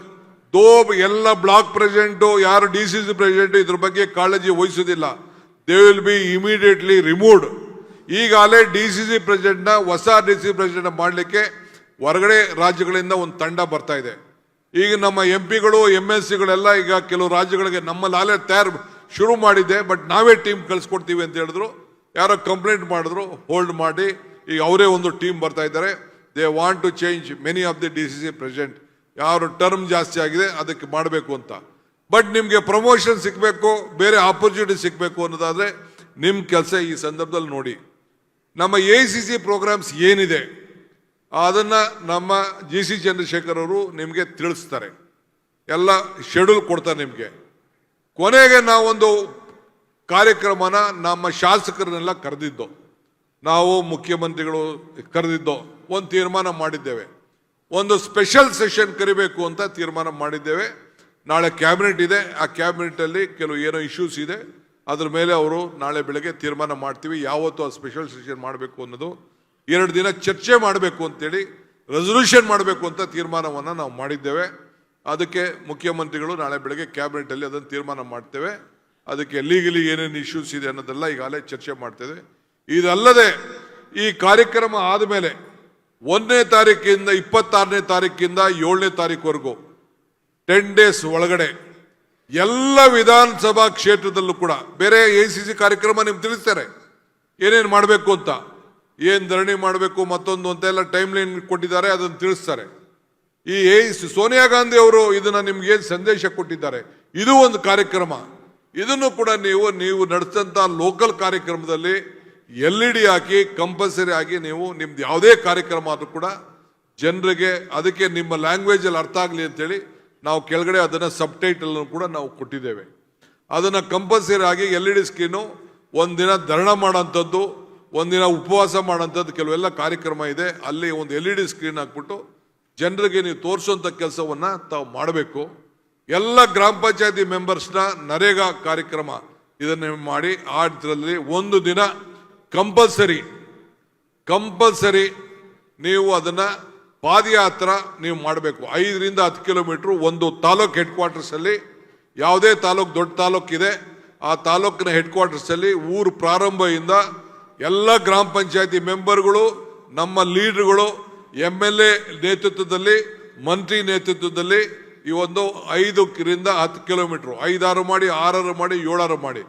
though ಎಲ್ಲ ಬ್ಲಾಕ್ ಪ್ರೆಸಿಡೆಂಟು ಯಾರು ಡಿ ಸಿ ಸಿ ಪ್ರೆಸಿಡೆಂಟ್ ಇದ್ರ ಬಗ್ಗೆ ಕಾಳಜಿ ವಹಿಸೋದಿಲ್ಲ they will be immediately removed ಈಗಾಗಲೇ ಡಿ ಸಿ ಸಿ ಪ್ರೆಸಿಡೆಂಟ್ನ ಹೊಸ ಡಿ ಸಿ ಪ್ರೆಸಿಡೆಂಟ್ ಮಾಡಲಿಕ್ಕೆ ಹೊರಗಡೆ ರಾಜ್ಯಗಳಿಂದ ಒಂದು ತಂಡ ಬರ್ತಾ ಇದೆ. ಈಗ ನಮ್ಮ ಎಂ ಪಿಗಳು ಎಂ ಎಲ್ ಸಿಗಳೆಲ್ಲ ಈಗ ಕೆಲವು ರಾಜ್ಯಗಳಿಗೆ ನಮ್ಮ ಲಾಲೆ ತಯಾರು ಶುರು ಮಾಡಿದ್ದೆ ಬಟ್ ನಾವೇ ಟೀಮ್ ಕಳಿಸ್ಕೊಡ್ತೀವಿ ಅಂತ ಹೇಳಿದ್ರು. ಯಾರೋ ಕಂಪ್ಲೇಂಟ್ ಮಾಡಿದ್ರು ಹೋಲ್ಡ್ ಮಾಡಿ. ಈಗ ಅವರೇ ಒಂದು ಟೀಮ್ ಬರ್ತಾ ಇದ್ದಾರೆ. They want to change many of the D C C president ಯಾರು ಟರ್ಮ್ ಜಾಸ್ತಿ ಆಗಿದೆ, ಅದಕ್ಕೆ ಮಾಡಬೇಕು ಅಂತ. ಬಟ್ ನಿಮಗೆ ಪ್ರಮೋಷನ್ ಸಿಗಬೇಕು, ಬೇರೆ ಆಪರ್ಚುನಿಟಿ ಸಿಗಬೇಕು ಅನ್ನೋದಾದರೆ ನಿಮ್ಮ ಕೆಲಸ ಈ ಸಂದರ್ಭದಲ್ಲಿ ನೋಡಿ. ನಮ್ಮ ಎ ಸಿ ಸಿ ಪ್ರೋಗ್ರಾಮ್ಸ್ ಏನಿದೆ? ಅದನ್ನ ನಮ್ಮ ಜಿ ಸಿ ಚಂದ್ರಶೇಖರ್ ಅವರು ನಿಮಗೆ ತಿಳಿಸ್ತಾರೆ. ಎಲ್ಲ ಶೆಡ್ಯೂಲ್ ಕೊಡ್ತಾರೆ ನಿಮಗೆ. ಕೊನೆಗೆ ನಾವೊಂದು ಕಾರ್ಯಕ್ರಮನ ನಮ್ಮ ಶಾಸಕರನ್ನೆಲ್ಲ ಕರೆದಿದ್ದೋ, ನಾವು ಮುಖ್ಯಮಂತ್ರಿಗಳು ಕರೆದಿದ್ದೋ ಒಂದು ತೀರ್ಮಾನ ಮಾಡಿದ್ದೇವೆ. ಒಂದು ಸ್ಪೆಷಲ್ ಸೆಷನ್ ಕರಿಬೇಕು ಅಂತ ತೀರ್ಮಾನ ಮಾಡಿದ್ದೇವೆ. ನಾಳೆ ಕ್ಯಾಬಿನೆಟ್ ಇದೆ. ಆ ಕ್ಯಾಬಿನೆಟ್ ಅಲ್ಲಿ ಕೆಲವು ಏನೋ ಇಶ್ಯೂಸ್ ಇದೆ. ಅದ್ರ ಮೇಲೆ ಅವರು ನಾಳೆ ಬೆಳಗ್ಗೆ ತೀರ್ಮಾನ ಮಾಡ್ತೀವಿ. ಯಾವತ್ತು ಆ ಸ್ಪೆಷಲ್ ಸೆಷನ್ ಮಾಡಬೇಕು ಅನ್ನೋದು ಎರಡು ದಿನ ಚರ್ಚೆ ಮಾಡಬೇಕು ಅಂತೇಳಿ ರೆಸೊಲ್ಯೂಷನ್ ಮಾಡಬೇಕು ಅಂತ ತೀರ್ಮಾನವನ್ನು ನಾವು ಮಾಡಿದ್ದೇವೆ. ಅದಕ್ಕೆ ಮುಖ್ಯಮಂತ್ರಿಗಳು ನಾಳೆ ಬೆಳಗ್ಗೆ ಕ್ಯಾಬಿನೆಟಲ್ಲಿ ಅದನ್ನು ತೀರ್ಮಾನ ಮಾಡ್ತೇವೆ. ಅದಕ್ಕೆ ಲೀಗಲಿ ಏನೇನು ಇಶ್ಯೂಸ್ ಇದೆ ಅನ್ನೋದೆಲ್ಲ ಈಗಾಗಲೇ ಚರ್ಚೆ ಮಾಡ್ತೇವೆ. ಇದಲ್ಲದೆ ಈ ಕಾರ್ಯಕ್ರಮ ಆದಮೇಲೆ ಒಂದನೇ ತಾರೀಕಿಂದ ಇಪ್ಪತ್ತಾರನೇ ತಾರೀಕಿಂದ ಏಳನೇ ತಾರೀಕುವರೆಗೂ ಟೆನ್ ಡೇಸ್ ಒಳಗಡೆ ಎಲ್ಲ ವಿಧಾನಸಭಾ ಕ್ಷೇತ್ರದಲ್ಲೂ ಕೂಡ, ಬೇರೆ ಎ ಸಿ ಸಿ ಕಾರ್ಯಕ್ರಮ ನಿಮ್ಗೆ ತಿಳಿಸ್ತಾರೆ. ಏನೇನು ಮಾಡಬೇಕು ಅಂತ. ಏನು ಧರಣಿ ಮಾಡಬೇಕು ಮತ್ತೊಂದು ಅಂತೆಲ್ಲ ಟೈಮ್ ಲೈನ್ ಕೊಟ್ಟಿದ್ದಾರೆ, ಅದನ್ನು ತಿಳಿಸ್ತಾರೆ. ಈ ಏ ಸೋನಿಯಾ ಗಾಂಧಿ ಅವರು ಇದನ್ನು ನಿಮ್ಗೆ ಏನು ಸಂದೇಶ ಕೊಟ್ಟಿದ್ದಾರೆ? ಇದು ಒಂದು ಕಾರ್ಯಕ್ರಮ. ಇದನ್ನು ಕೂಡ ನೀವು ನೀವು ನಡೆಸಿದಂಥ ಲೋಕಲ್ ಕಾರ್ಯಕ್ರಮದಲ್ಲಿ ಎಲ್ ಇ ಡಿ ಹಾಕಿ ಕಂಪಲ್ಸರಿ ಆಗಿ ನೀವು ನಿಮ್ದು ಯಾವುದೇ ಕಾರ್ಯಕ್ರಮ ಆದರೂ ಕೂಡ ಜನರಿಗೆ ಅದಕ್ಕೆ ನಿಮ್ಮ ಲ್ಯಾಂಗ್ವೇಜಲ್ಲಿ ಅರ್ಥ ಆಗಲಿ ಅಂತೇಳಿ ನಾವು ಕೆಳಗಡೆ ಅದನ್ನು ಸಬ್ ಟೈಟಲನ್ನು ಕೂಡ ನಾವು ಕೊಟ್ಟಿದ್ದೇವೆ. ಅದನ್ನು ಕಂಪಲ್ಸರಿ ಆಗಿ ಎಲ್ ಇ ಡಿ ಸ್ಕ್ರೀನು ಒಂದಿನ ಧರಣ ಮಾಡೋಂಥದ್ದು ಒಂದಿನ ಉಪವಾಸ ಮಾಡೋಂಥದ್ದು ಕೆಲವೆಲ್ಲ ಕಾರ್ಯಕ್ರಮ ಇದೆ. ಅಲ್ಲಿ ಒಂದು ಎಲ್ ಇ ಡಿ ಸ್ಕ್ರೀನ್ ಹಾಕ್ಬಿಟ್ಟು ಜನರಿಗೆ ನೀವು ತೋರಿಸುವಂಥ ಕೆಲಸವನ್ನು ತಾವು ಮಾಡಬೇಕು. ಎಲ್ಲ ಗ್ರಾಮ ಪಂಚಾಯತಿ ಮೆಂಬರ್ಸ್ನ ನರೇಗಾ ಕಾರ್ಯಕ್ರಮ ಇದನ್ನು ಮಾಡಿ, ಆ ಇದರಲ್ಲಿ ಒಂದು ದಿನ ಕಂಪಲ್ಸರಿ ಕಂಪಲ್ಸರಿ ನೀವು ಅದನ್ನು ಪಾದಯಾತ್ರ ನೀವು ಮಾಡಬೇಕು. ಐದರಿಂದ ಹತ್ತು ಕಿಲೋಮೀಟರ್ ಒಂದು ತಾಲೂಕ್ ಹೆಡ್ ಕ್ವಾರ್ಟರ್ಸಲ್ಲಿ ಯಾವುದೇ ತಾಲೂಕ್ ದೊಡ್ಡ ತಾಲೂಕಿದೆ. ಆ ತಾಲೂಕಿನ ಹೆಡ್ ಕ್ವಾರ್ಟರ್ಸಲ್ಲಿ ಊರು ಪ್ರಾರಂಭದಿಂದ ಎಲ್ಲ ಗ್ರಾಮ ಪಂಚಾಯತಿ ಮೆಂಬರ್ಗಳು, ನಮ್ಮ ಲೀಡರ್ಗಳು ಎಂ ಎಲ್ ಎ ನೇತೃತ್ವದಲ್ಲಿ, ಮಂತ್ರಿ ನೇತೃತ್ವದಲ್ಲಿ ಈ ಒಂದು ಐದರಿಂದ ಹತ್ತು ಕಿಲೋಮೀಟರ್, ಐದಾರು ಮಾಡಿ, ಆರಾರು ಮಾಡಿ, ಏಳಾರು ಮಾಡಿ.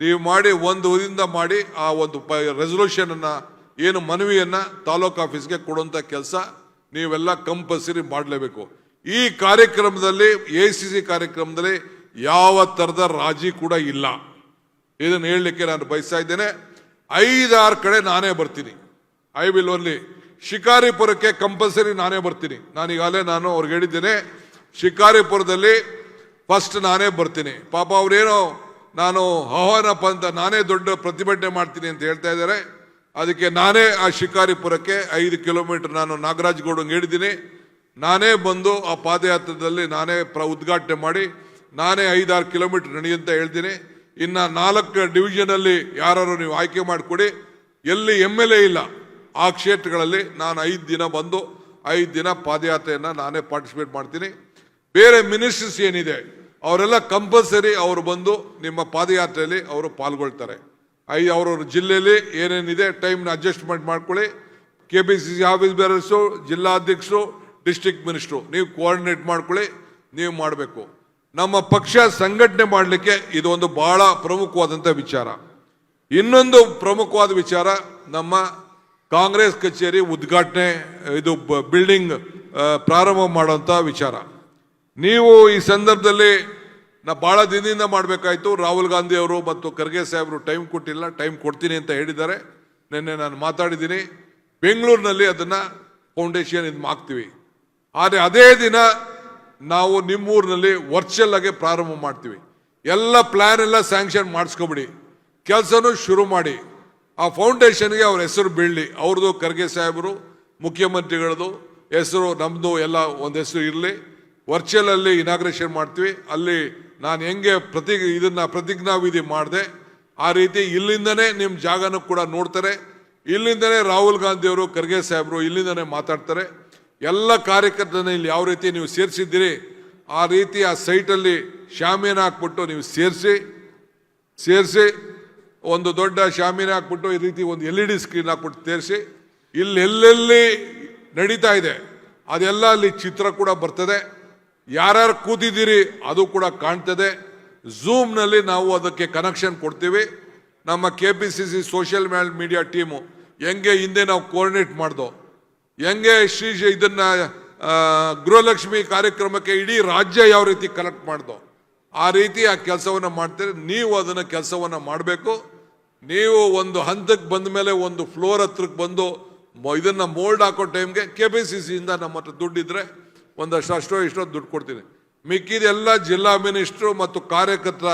ನೀವು ಮಾಡಿ, ಒಂದು ಊರಿಂದ ಮಾಡಿ ಆ ಒಂದು ರೆಸೊಲ್ಯೂಷನ್ ಅನ್ನ, ಏನು ಮನವಿಯನ್ನ ತಾಲೂಕು ಆಫೀಸ್ಗೆ ಕೊಡುವಂಥ ಕೆಲಸ ನೀವೆಲ್ಲ ಕಂಪಲ್ಸರಿ ಮಾಡಲೇಬೇಕು. ಈ ಕಾರ್ಯಕ್ರಮದಲ್ಲಿ ಎ ಸಿ ಸಿ ಕಾರ್ಯಕ್ರಮದಲ್ಲಿ ಯಾವ ತರದ ರಾಜಿ ಕೂಡ ಇಲ್ಲ. ಇದನ್ನು ಹೇಳಲಿಕ್ಕೆ ನಾನು ಬಯಸ್ತಾ ಇದ್ದೇನೆ. ಐದಾರು ಕಡೆ ನಾನೇ ಬರ್ತೀನಿ. ಐ ವಿಲ್ ಓನ್ಲಿ ಶಿಕಾರಿಪುರಕ್ಕೆ ಕಂಪಲ್ಸರಿ ನಾನೇ ಬರ್ತೀನಿ. ನಾನು ಈಗಾಗಲೇ ನಾನು ಅವ್ರಿಗೆ ಹೇಳಿದ್ದೇನೆ, ಶಿಕಾರಿಪುರದಲ್ಲಿ ಫಸ್ಟ್ ನಾನೇ ಬರ್ತೀನಿ. ಪಾಪ ಅವರೇನೋ ನಾನು ಆಹ್ವಾನಪ್ಪ ಅಂತ ನಾನೇ ದೊಡ್ಡ ಪ್ರತಿಭಟನೆ ಮಾಡ್ತೀನಿ ಅಂತ ಹೇಳ್ತಾ ಇದ್ದಾರೆ. ಅದಕ್ಕೆ ನಾನೇ ಆ ಶಿಕಾರಿಪುರಕ್ಕೆ ಐದು ಕಿಲೋಮೀಟರ್ ನಾನು ನಾಗರಾಜ್ ಗೌಡಂಗೆ ಹೇಳಿದ್ದೀನಿ. ನಾನೇ ಬಂದು ಆ ಪಾದಯಾತ್ರದಲ್ಲಿ ನಾನೇ ಪ್ರ, ಉದ್ಘಾಟನೆ ಮಾಡಿ ನಾನೇ ಐದಾರು ಕಿಲೋಮೀಟರ್ ನಡೆಯುವಂತ ಹೇಳ್ತೀನಿ. ಇನ್ನ ನಾಲ್ಕು ಡಿವಿಷನ್ ಅಲ್ಲಿ ಯಾರು ನೀವು ಆಯ್ಕೆ ಮಾಡಿಕೊಡಿ. ಎಲ್ಲಿ ಎಂ ಎಲ್ ಎ ಇಲ್ಲ, ಆ ಕ್ಷೇತ್ರಗಳಲ್ಲಿ ನಾನು ಐದು ದಿನ ಬಂದು ಐದು ದಿನ ಪಾದಯಾತ್ರೆಯನ್ನು ನಾನೇ ಪಾರ್ಟಿಸಿಪೇಟ್ ಮಾಡ್ತೀನಿ. ಬೇರೆ ಮಿನಿಸ್ಟರ್ಸ್ ಏನಿದೆ, ಅವರೆಲ್ಲ ಕಂಪಲ್ಸರಿ ಅವರು ಬಂದು ನಿಮ್ಮ ಪಾದಯಾತ್ರೆಯಲ್ಲಿ ಅವರು ಪಾಲ್ಗೊಳ್ತಾರೆ. ಐ, ಅವ್ರವ್ರ ಜಿಲ್ಲೆಯಲ್ಲಿ ಏನೇನಿದೆ ಟೈಮ್ನ ಅಡ್ಜಸ್ಟ್ಮೆಂಟ್ ಮಾಡ್ಕೊಳ್ಳಿ. K P C C office bearers ಜಿಲ್ಲಾಧ್ಯಕ್ಷರು district minister ನೀವು ಕೋಆರ್ಡಿನೇಟ್ ಮಾಡ್ಕೊಳ್ಳಿ, ನೀವು ಮಾಡಬೇಕು. ನಮ್ಮ ಪಕ್ಷ ಸಂಘಟನೆ ಮಾಡಲಿಕ್ಕೆ ಇದು ಒಂದು ಬಹಳ ಪ್ರಮುಖವಾದಂಥ ವಿಚಾರ. ಇನ್ನೊಂದು ಪ್ರಮುಖವಾದ ವಿಚಾರ ನಮ್ಮ ಕಾಂಗ್ರೆಸ್ ಕಚೇರಿ ಉದ್ಘಾಟನೆ, ಇದು ಬಿಲ್ಡಿಂಗ್ ಪ್ರಾರಂಭ ಮಾಡುವಂಥ ವಿಚಾರ. ನೀವು ಈ ಸಂದರ್ಭದಲ್ಲಿ ನಾ ಭಾಳ ದಿನದಿಂದ ಮಾಡಬೇಕಾಯಿತು. ರಾಹುಲ್ ಗಾಂಧಿ ಅವರು ಮತ್ತು ಖರ್ಗೆ ಸಾಹೇಬರು ಟೈಮ್ ಕೊಟ್ಟಿಲ್ಲ, ಟೈಮ್ ಕೊಡ್ತೀನಿ ಅಂತ ಹೇಳಿದ್ದಾರೆ. ನಿನ್ನೆ ನಾನು ಮಾತಾಡಿದ್ದೀನಿ. ಬೆಂಗಳೂರಿನಲ್ಲಿ ಅದನ್ನು ಫೌಂಡೇಶನ್ ಇದು ಹಾಕ್ತೀವಿ. ಆದರೆ ಅದೇ ದಿನ ನಾವು ನಿಮ್ಮೂರಿನಲ್ಲಿ ವರ್ಚುವಲ್ ಆಗಿ ಪ್ರಾರಂಭ ಮಾಡ್ತೀವಿ. ಎಲ್ಲ ಪ್ಲಾನ್ ಎಲ್ಲ ಸ್ಯಾಂಕ್ಷನ್ ಮಾಡಿಸ್ಕೊಬಿಡಿ. ಕೆಲಸನೂ ಶುರು ಮಾಡಿ. ಆ ಫೌಂಡೇಶನ್ಗೆ ಅವ್ರ ಹೆಸರು ಬೀಳಲಿ. ಅವ್ರದ್ದು ಖರ್ಗೆ ಸಾಹೇಬರು ಮುಖ್ಯಮಂತ್ರಿಗಳದು ಹೆಸರು ನಮ್ಮದು ಎಲ್ಲ ಒಂದು ಹೆಸರು ಇರಲಿ. ವರ್ಚುವಲ್ ಅಲ್ಲಿ ಇನಾಗ್ರೇಷನ್ ಮಾಡ್ತೀವಿ. ಅಲ್ಲಿ ನಾನು ಹೆಂಗೆ ಪ್ರತಿ ಇದನ್ನು ಪ್ರತಿಜ್ಞಾವಿಧಿ ಮಾಡಿದೆ, ಆ ರೀತಿ ಇಲ್ಲಿಂದನೇ ನಿಮ್ಮ ಜಾಗನೂ ಕೂಡ ನೋಡ್ತಾರೆ. ಇಲ್ಲಿಂದನೇ ರಾಹುಲ್ ಗಾಂಧಿಯವರು, ಖರ್ಗೆ ಸಾಹೇಬರು ಇಲ್ಲಿಂದನೇ ಮಾತಾಡ್ತಾರೆ. ಎಲ್ಲ ಕಾರ್ಯಕರ್ತರನ್ನ ಇಲ್ಲಿ ಯಾವ ರೀತಿ ನೀವು ಸೇರಿಸಿದ್ದೀರಿ, ಆ ರೀತಿ ಆ ಸೈಟಲ್ಲಿ ಶಾಮಿಯನ್ನು ಹಾಕ್ಬಿಟ್ಟು ನೀವು ಸೇರಿಸಿ ಸೇರಿಸಿ, ಒಂದು ದೊಡ್ಡ ಶಾಮಿನ ಹಾಕ್ಬಿಟ್ಟು ಈ ರೀತಿ ಒಂದು ಎಲ್ ಇ ಡಿ ಸ್ಕ್ರೀನ್ ಹಾಕ್ಬಿಟ್ಟು ತೇರಿಸಿ, ಇಲ್ಲಿ ಎಲ್ಲೆಲ್ಲಿ ನಡೀತಾ ಇದೆ, ಅದೆಲ್ಲ ಅಲ್ಲಿ ಚಿತ್ರ ಕೂಡ ಬರ್ತದೆ. ಯಾರ್ಯಾರು ಕೂತಿದ್ದೀರಿ ಅದು ಕೂಡ ಕಾಣ್ತದೆ. ಝೂಮ್ನಲ್ಲಿ ನಾವು ಅದಕ್ಕೆ ಕನೆಕ್ಷನ್ ಕೊಡ್ತೀವಿ. ನಮ್ಮ K P C C social media team ಹೆಂಗೆ ಹಿಂದೆ ನಾವು ಕೋಆರ್ಡಿನೇಟ್ ಮಾಡ್ದೋ ಹೆಂಗೆ ಶ್ರೀ ಇದನ್ನ ಗೃಹಲಕ್ಷ್ಮಿ ಕಾರ್ಯಕ್ರಮಕ್ಕೆ ಇಡೀ ರಾಜ್ಯ ಯಾವ ರೀತಿ ಕಲೆಕ್ಟ್ ಮಾಡ್ದೋ, ಆ ರೀತಿ ಆ ಕೆಲಸವನ್ನ ಮಾಡ್ತೀರಿ. ನೀವು ಅದನ್ನ ಕೆಲಸವನ್ನ ಮಾಡಬೇಕು. ನೀವು ಒಂದು ಹಂತಕ್ಕೆ ಬಂದ ಮೇಲೆ ಒಂದು ಫ್ಲೋರ್ ಹತ್ರಕ್ಕೆ ಬಂದು ಇದನ್ನ ಮೋಲ್ಡ್ ಹಾಕೋ ಟೈಮ್ಗೆ ಕೆ ಪಿ ಸಿ ಸಿಯಿಂದ ನಮ್ಮ ಹತ್ರ ದುಡ್ಡಿದ್ರೆ ಒಂದಷ್ಟು ಅಷ್ಟೋ ಇಷ್ಟೋ ದುಡ್ಡು ಕೊಡ್ತೀನಿ. ಮಿಕ್ಕಿದೆಲ್ಲ ಜಿಲ್ಲಾ ಮಿನಿಸ್ಟ್ರು ಮತ್ತು ಕಾರ್ಯಕರ್ತರ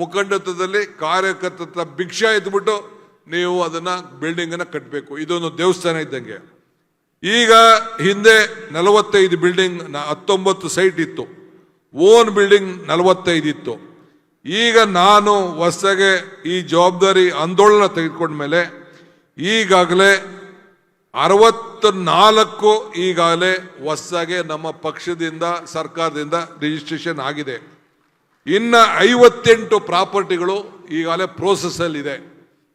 ಮುಖಂಡತ್ವದಲ್ಲಿ ಕಾರ್ಯಕರ್ತರ ಭಿಕ್ಷೆ ಎತ್ಬಿಟ್ಟು ನೀವು ಅದನ್ನ ಬಿಲ್ಡಿಂಗ್ ಅನ್ನ ಕಟ್ಟಬೇಕು ಇದೊಂದು ದೇವಸ್ಥಾನ ಇದ್ದಂಗೆ. ಈಗ ಹಿಂದೆ ನಲವತ್ತೈದು ಬಿಲ್ಡಿಂಗ್ ಹತ್ತೊಂಬತ್ತು ಸೈಟ್ ಇತ್ತು. ಓನ್ ಬಿಲ್ಡಿಂಗ್ ನಲವತ್ತೈದು ಇತ್ತು. ಈಗ ನಾನು ಹೊಸಗೆ ಈ ಜವಾಬ್ದಾರಿ ಆಂದೋಲನ ತೆಗೆದುಕೊಂಡ್ಮೇಲೆ ಈಗಾಗಲೇ ಅರವತ್ತ ನಾಲ್ಕು ಈಗಾಗಲೇ ಹೊಸಗೆ ನಮ್ಮ ಪಕ್ಷದಿಂದ, ಸರ್ಕಾರದಿಂದ ರಿಜಿಸ್ಟ್ರೇಷನ್ ಆಗಿದೆ. ಇನ್ನ ಐವತ್ತೆಂಟು ಪ್ರಾಪರ್ಟಿಗಳು ಈಗಾಗಲೇ ಪ್ರೋಸೆಸ್ ಅಲ್ಲಿ ಇದೆ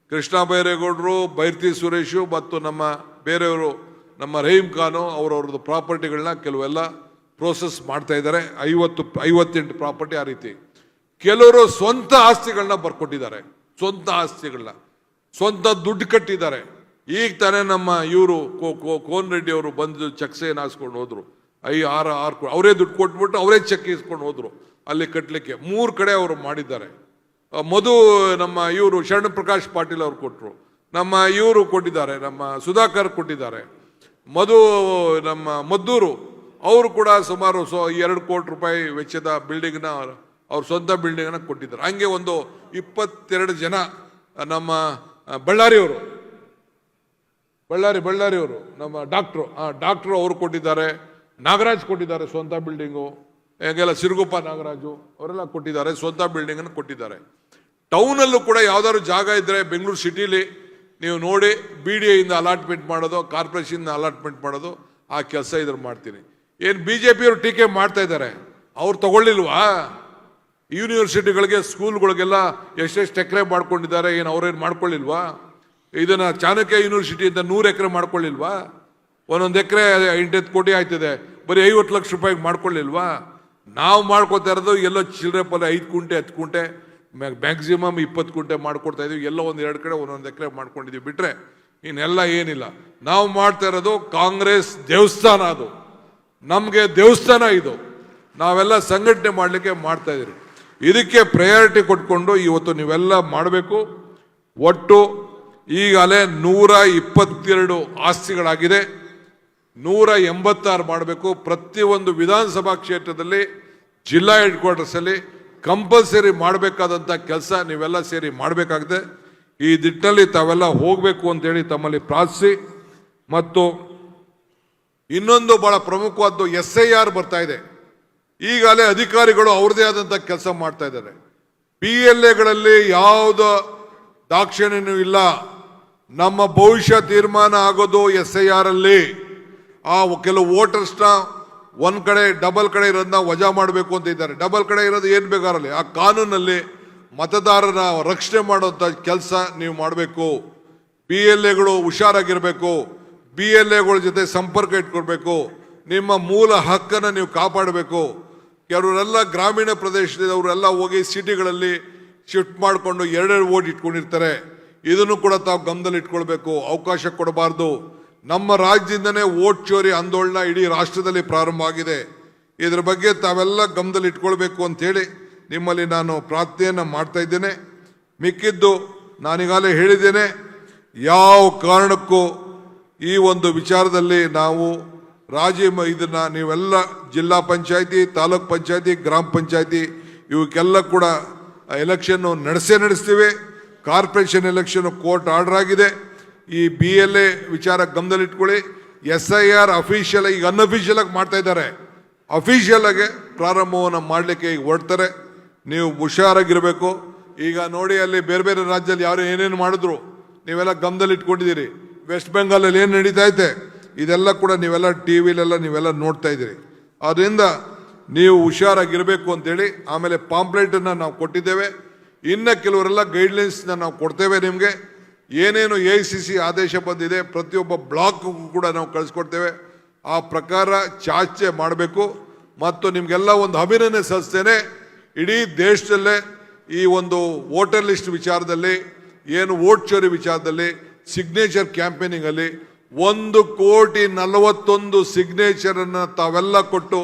ಕೃಷ್ಣ ಬೈರೇಗೌಡರು, ಬೈರ್ತಿ ಸುರೇಶು ಮತ್ತು ನಮ್ಮ ಬೇರೆಯವರು ನಮ್ಮ ರಹೀಮ್ ಖಾನು ಅವರವ್ರದ್ದು ಪ್ರಾಪರ್ಟಿಗಳನ್ನ ಕೆಲವೆಲ್ಲ ಪ್ರೋಸೆಸ್ ಮಾಡ್ತಾ ಇದ್ದಾರೆ. ಐವತ್ತು, ಐವತ್ತೆಂಟು ಪ್ರಾಪರ್ಟಿ ಆ ರೀತಿ. ಕೆಲವರು ಸ್ವಂತ ಆಸ್ತಿಗಳನ್ನ ಬರ್ಕೊಟ್ಟಿದ್ದಾರೆ. ಸ್ವಂತ ಆಸ್ತಿಗಳನ್ನ. ಸ್ವಂತ ದುಡ್ಡು ಕಟ್ಟಿದ್ದಾರೆ. ಈಗ ತಾನೇ ನಮ್ಮ ಇವರು ಕೋನ್ ರೆಡ್ಡಿ ಅವರು ಬಂದು ಚಕ್ಸೇನ ಹಾಸ್ಕೊಂಡು ಹೋದ್ರು. ಐ, ಆರು ಆರು ಅವರೇ ದುಡ್ಡು ಕೊಟ್ಬಿಟ್ಟು ಅವರೇ ಚೆಕ್ ಇಸ್ಕೊಂಡು ಹೋದ್ರು ಅಲ್ಲಿ ಕಟ್ಟಲಿಕ್ಕೆ ಮೂರು ಕಡೆ ಅವರು ಮಾಡಿದ್ದಾರೆ. ಮಧು ನಮ್ಮ ಇವರು ಶರಣ ಪ್ರಕಾಶ್ ಪಾಟೀಲ್ ಅವರು ಕೊಟ್ಟರು ನಮ್ಮ ಇವರು ಕೊಟ್ಟಿದ್ದಾರೆ, ನಮ್ಮ ಸುಧಾಕರ್ ಕೊಟ್ಟಿದ್ದಾರೆ. ಮಧು, ನಮ್ಮ ಮದ್ದೂರು, ಅವರು ಕೂಡ ಸುಮಾರು ಸೊ, ಎರಡು ಕೋಟಿ ರೂಪಾಯಿ ವೆಚ್ಚದ ಬಿಲ್ಡಿಂಗ್ನ ಅವ್ರ ಸ್ವಂತ ಬಿಲ್ಡಿಂಗ್ನ ಕೊಟ್ಟಿದ್ದಾರೆ. ಹಂಗೆ ಒಂದು ಇಪ್ಪತ್ತೆರಡು ಜನ ನಮ್ಮ ಬಳ್ಳಾರಿಯವರು. ಬಳ್ಳಾರಿ, ಬಳ್ಳಾರಿಯವರು, ನಮ್ಮ ಡಾಕ್ಟ್ರು ಆ ಡಾಕ್ಟ್ರು ಅವರು ಕೊಟ್ಟಿದ್ದಾರೆ. ನಾಗರಾಜ್ ಕೊಟ್ಟಿದ್ದಾರೆ ಸ್ವಂತ ಬಿಲ್ಡಿಂಗು ಹೆಂಗೆಲ್ಲ ಸಿರುಗುಪ್ಪ ನಾಗರಾಜು, ಅವರೆಲ್ಲ ಕೊಟ್ಟಿದ್ದಾರೆ, ಸ್ವಂತ ಬಿಲ್ಡಿಂಗನ್ನು ಕೊಟ್ಟಿದ್ದಾರೆ. ಟೌನಲ್ಲೂ ಕೂಡ ಯಾವುದಾದ್ರು ಜಾಗ ಇದ್ದರೆ ಬೆಂಗಳೂರು ಸಿಟಿಲಿ ನೀವು ನೋಡಿ ಬಿ ಡಿ ಎಯಿಂದ ಅಲಾಟ್ಮೆಂಟ್ ಮಾಡೋದು ಕಾರ್ಪೊರೇಷನ್ ಅಲಾಟ್ಮೆಂಟ್ ಮಾಡೋದು, ಆ ಕೆಲಸ ಇದ್ರ ಮಾಡ್ತೀನಿ. ಏನು ಬಿ ಜೆ ಪಿಯವರು ಟೀಕೆ ಮಾಡ್ತಾ ಇದ್ದಾರೆ? ಅವ್ರು ತಗೊಳ್ಳಿಲ್ವಾ? ಯೂನಿವರ್ಸಿಟಿಗಳಿಗೆ ಸ್ಕೂಲ್ಗಳಿಗೆಲ್ಲ ಎಷ್ಟೆಷ್ಟು ಎಕರೆ ಮಾಡ್ಕೊಂಡಿದ್ದಾರೆ, ಏನು ಅವ್ರೇನು ಮಾಡ್ಕೊಳ್ಳಿಲ್ವಾ? ಇದನ್ನು ಚಾಣಕ್ಯ ಯೂನಿವರ್ಸಿಟಿ ಅಂತ ನೂರು ಎಕರೆ ಮಾಡ್ಕೊಳ್ಳಿಲ್ವಾ? ಒಂದೊಂದು ಎಕರೆ ಎಂಟತ್ತು ಕೋಟಿ ಆಯ್ತಿದೆ, ಬರೀ ಐವತ್ತು ಲಕ್ಷ ರೂಪಾಯಿಗೆ ಮಾಡ್ಕೊಳ್ಳಿಲ್ವಾ? ನಾವು ಮಾಡ್ಕೋತಾ ಇರೋದು ಎಲ್ಲೋ ಚಿಲ್ಲರೆ ಪಲ್ಲೆ ಐದು ಕುಂಟೆ, ಹತ್ತು ಕುಂಟೆ ಮ್ಯಾಕ್ಸಿಮಮ್ ಇಪ್ಪತ್ತು ಗುಂಟೆ ಮಾಡ್ಕೊಡ್ತಾ ಇದೀವಿ. ಎಲ್ಲ ಒಂದು ಎರಡು ಕಡೆ ಒಂದೊಂದು ಎಕರೆ ಮಾಡ್ಕೊಂಡಿದೀವಿ. ಬಿಟ್ರೆ ಇನ್ನೆಲ್ಲ ಏನಿಲ್ಲ. ನಾವು ಮಾಡ್ತಾ ಇರೋದು ಕಾಂಗ್ರೆಸ್ ದೇವಸ್ಥಾನ ಅದು. ನಮಗೆ ದೇವಸ್ಥಾನ ಇದು. ನಾವೆಲ್ಲ ಸಂಘಟನೆ ಮಾಡಲಿಕ್ಕೆ ಮಾಡ್ತಾ ಇದ್ದೀರಿ ಇದಕ್ಕೆ ಪ್ರಯಾರಿಟಿ ಕೊಟ್ಕೊಂಡು ಇವತ್ತು ನೀವೆಲ್ಲ ಮಾಡಬೇಕು. ಒಟ್ಟು ಈಗಲೇ ನೂರ ಇಪ್ಪತ್ತೆರಡು ಆಸ್ತಿಗಳಾಗಿದೆ. ನೂರ ಎಂಬತ್ತಾರು ಮಾಡಬೇಕು. ಪ್ರತಿಯೊಂದು ವಿಧಾನಸಭಾ ಕ್ಷೇತ್ರದಲ್ಲಿ, ಜಿಲ್ಲಾ ಹೆಡ್ ಕ್ವಾರ್ಟರ್ಸ್ ಅಲ್ಲಿ ಕಂಪಲ್ಸರಿ ಮಾಡಬೇಕಾದಂಥ ಕೆಲಸ ನೀವೆಲ್ಲ ಸೇರಿ ಮಾಡಬೇಕಾಗಿದೆ ಈ ದಿಟ್ಟಿನಲ್ಲಿ ತಾವೆಲ್ಲ ಹೋಗಬೇಕು ಅಂತೇಳಿ ತಮ್ಮಲ್ಲಿ ಪ್ರಾರ್ಥಿಸಿ. ಮತ್ತು ಇನ್ನೊಂದು ಭಾಳ ಪ್ರಮುಖವಾದ್ದು ಎಸ್ ಐ ಆರ್ ಬರ್ತಾ ಇದೆ. ಈಗಲೇ ಅಧಿಕಾರಿಗಳು ಅವ್ರದೇ ಆದಂಥ ಕೆಲಸ ಮಾಡ್ತಾ ಇದ್ದಾರೆ. ಪಿ ಎಲ್ ಎಗಳಲ್ಲಿ ಯಾವುದೋ ದಾಕ್ಷಿಣ್ಯನೂ ಇಲ್ಲ. ನಮ್ಮ ಭವಿಷ್ಯ ತೀರ್ಮಾನ ಆಗೋದು ಎಸ್ ಐ ಆರ್ ಅಲ್ಲಿ. ಆ ಕೆಲವು ವೋಟರ್ಸ್ನ ಒಂದ್ ಕಡೆ ಡಬಲ್ ಕಡೆ ಇರೋದನ್ನ ವಜಾ ಮಾಡಬೇಕು ಅಂತ ಇದ್ದಾರೆ. ಡಬಲ್ ಕಡೆ ಇರೋದು ಏನು ಬೇಕಾರಲ್ಲಿ ಆ ಕಾನೂನಲ್ಲಿ ಮತದಾರರ ರಕ್ಷಣೆ ಮಾಡುವಂಥ ಕೆಲಸ ನೀವು ಮಾಡಬೇಕು. ಬಿ ಎಲ್ ಎಗಳು ಹುಷಾರಾಗಿರಬೇಕು. ಬಿ ಎಲ್ ಎಗಳ ಜೊತೆ ಸಂಪರ್ಕ ಇಟ್ಕೊಡ್ಬೇಕು ನಿಮ್ಮ ಮೂಲ ಹಕ್ಕನ್ನು ನೀವು ಕಾಪಾಡಬೇಕು. ಕೆಲವರೆಲ್ಲ ಗ್ರಾಮೀಣ ಪ್ರದೇಶದವರೆಲ್ಲ ಹೋಗಿ ಸಿಟಿಗಳಲ್ಲಿ ಶಿಫ್ಟ್ ಮಾಡಿಕೊಂಡು ಎರಡೆರಡು ಓಟ್ ಇಟ್ಕೊಂಡಿರ್ತಾರೆ. ಇದನ್ನು ಕೂಡ ತಾವು ಗಮನದಲ್ಲಿ ಇಟ್ಕೊಳ್ಬೇಕು ಅವಕಾಶ ಕೊಡಬಾರ್ದು. ನಮ್ಮ ರಾಜ್ಯದಿಂದನೇ ಓಟ್ ಚೋರಿ ಆಂದೋಲನ ಇಡೀ ರಾಷ್ಟ್ರದಲ್ಲಿ ಪ್ರಾರಂಭ ಆಗಿದೆ. ಇದರ ಬಗ್ಗೆ ತಾವೆಲ್ಲ ಗಮನದಲ್ಲಿ ಇಟ್ಕೊಳ್ಬೇಕು ಅಂತೇಳಿ ನಿಮ್ಮಲ್ಲಿ ನಾನು ಪ್ರಾರ್ಥನೆಯನ್ನು ಮಾಡ್ತಾ ಇದ್ದೇನೆ. ಮಿಕ್ಕಿದ್ದು ನಾನೀಗಾಲೇ ಹೇಳಿದ್ದೇನೆ, ಯಾವ ಕಾರಣಕ್ಕೂ ಈ ಒಂದು ವಿಚಾರದಲ್ಲಿ ನಾವು ರಾಜಿ ಇದನ್ನ ನೀವೆಲ್ಲ ಜಿಲ್ಲಾ ಪಂಚಾಯತಿ, ತಾಲೂಕ್ ಪಂಚಾಯತಿ, ಗ್ರಾಮ ಪಂಚಾಯತಿ, ಇವಕ್ಕೆಲ್ಲ ಕೂಡ ಎಲೆಕ್ಷನ್ ನಡೆಸೇ ನಡೆಸ್ತೀವಿ. ಕಾರ್ಪೊರೇಷನ್ ಎಲೆಕ್ಷನ್ ಕೋರ್ಟ್ ಆರ್ಡರ್ ಆಗಿದೆ. ಈ ಬಿ ಎಲ್ ಎ ವಿಚಾರ ಗಮನದಲ್ಲಿಟ್ಕೊಳ್ಳಿ. ಎಸ್ ಐ ಆರ್ ಅಫಿಷಿಯಲ್ ಈಗ ಅನ್ಅಫಿಷಿಯಲ್ ಆಗಿ ಮಾಡ್ತಾ ಇದ್ದಾರೆ. ಅಫಿಷಿಯಲ್ ಆಗಿ ಪ್ರಾರಂಭವನ್ನು ಮಾಡಲಿಕ್ಕೆ ಈಗ ಹೊರಡ್ತಾರೆ. ನೀವು ಹುಷಾರಾಗಿರಬೇಕು. ಈಗ ನೋಡಿ, ಅಲ್ಲಿ ಬೇರೆ ಬೇರೆ ರಾಜ್ಯದಲ್ಲಿ ಯಾರು ಏನೇನು ಮಾಡಿದ್ರು. ನೀವೆಲ್ಲ ಗಮನದಲ್ಲಿ ಇಟ್ಕೊಂಡಿದ್ದೀರಿ ವೆಸ್ಟ್ ಬೆಂಗಾಲಲ್ಲಿ ಏನು ನಡೀತಾ ಐತೆ? ಇದೆಲ್ಲ ಕೂಡ ನೀವೆಲ್ಲ ಟಿ ವಿಲೆಲ್ಲ ನೀವೆಲ್ಲ ನೋಡ್ತಾ ಇದ್ದೀರಿ. ಅದರಿಂದ ನೀವು ಹುಷಾರಾಗಿರಬೇಕು ಅಂತೇಳಿ ಆಮೇಲೆ ಪಾಂಪ್ಲೆಟನ್ನು ನಾವು ಕೊಟ್ಟಿದ್ದೇವೆ. ಇನ್ನು ಕೆಲವರೆಲ್ಲ ಗೈಡ್ಲೈನ್ಸ್ನ ನಾವು ಕೊಡ್ತೇವೆ ನಿಮಗೆ. ಏನೇನು ಎ ಸಿ ಸಿ ಆದೇಶ ಬಂದಿದೆ, ಪ್ರತಿಯೊಬ್ಬ ಬ್ಲಾಕ್ಗೂ ಕೂಡ ನಾವು ಕಳಿಸ್ಕೊಡ್ತೇವೆ. ಆ ಪ್ರಕಾರ ಚಾಚೆ ಮಾಡಬೇಕು. ಮತ್ತು ನಿಮಗೆಲ್ಲ ಒಂದು ಅಭಿನಂದನೆ ಸಲ್ಲಿಸ್ತೇನೆ. ಇಡೀ ದೇಶದಲ್ಲೇ ಈ ಒಂದು ವೋಟರ್ ಲಿಸ್ಟ್ ವಿಚಾರದಲ್ಲಿ, ಏನು ವೋಟ್ ಚೋರಿ ವಿಚಾರದಲ್ಲಿ ಸಿಗ್ನೇಚರ್ ಕ್ಯಾಂಪೇನಿಂಗಲ್ಲಿ ಒಂದು ಕೋಟಿ ನಲವತ್ತೊಂದು ಸಿಗ್ನೇಚರನ್ನು ತಾವೆಲ್ಲ ಕೊಟ್ಟು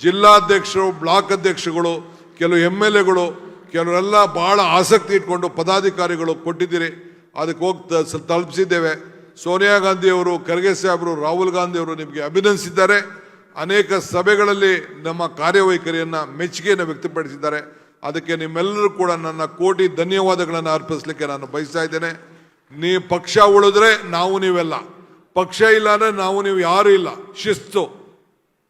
ಜಿಲ್ಲಾಧ್ಯಕ್ಷರು ಬ್ಲಾಕ್ ಅಧ್ಯಕ್ಷಗಳು ಕೆಲವು ಎಂ ಎಲ್ ಎಗಳು ಕೆಲವರೆಲ್ಲ ಭಾಳ ಆಸಕ್ತಿ ಇಟ್ಕೊಂಡು ಪದಾಧಿಕಾರಿಗಳು ಕೊಟ್ಟಿದ್ದೀರಿ. ಅದಕ್ಕೆ ಹೋಗ್ತಾ ತಲುಪಿಸಿದ್ದೇವೆ. ಸೋನಿಯಾ ಗಾಂಧಿ ಅವರು ಖರ್ಗೆ ಸಾಹೇಬರು, ರಾಹುಲ್ ಗಾಂಧಿ ಅವರು ನಿಮಗೆ ಅಭಿನಂದಿಸಿದ್ದಾರೆ. ಅನೇಕ ಸಭೆಗಳಲ್ಲಿ ನಮ್ಮ ಕಾರ್ಯವೈಖರಿಯನ್ನು ಮೆಚ್ಚುಗೆಯನ್ನು ವ್ಯಕ್ತಪಡಿಸಿದ್ದಾರೆ. ಅದಕ್ಕೆ ನಿಮ್ಮೆಲ್ಲರೂ ಕೂಡ ನನ್ನ ಕೋಟಿ ಧನ್ಯವಾದಗಳನ್ನು ಅರ್ಪಿಸಲಿಕ್ಕೆ ನಾನು ಬಯಸ್ತಾ ಇದ್ದೇನೆ. ನೀ ಪಕ್ಷ ಉಳಿದ್ರೆ ನಾವು ನೀವೆಲ್ಲ. ಪಕ್ಷ ಇಲ್ಲ ಅಂದರೆ ನಾವು ನೀವು ಯಾರು ಇಲ್ಲ. ಶಿಸ್ತು.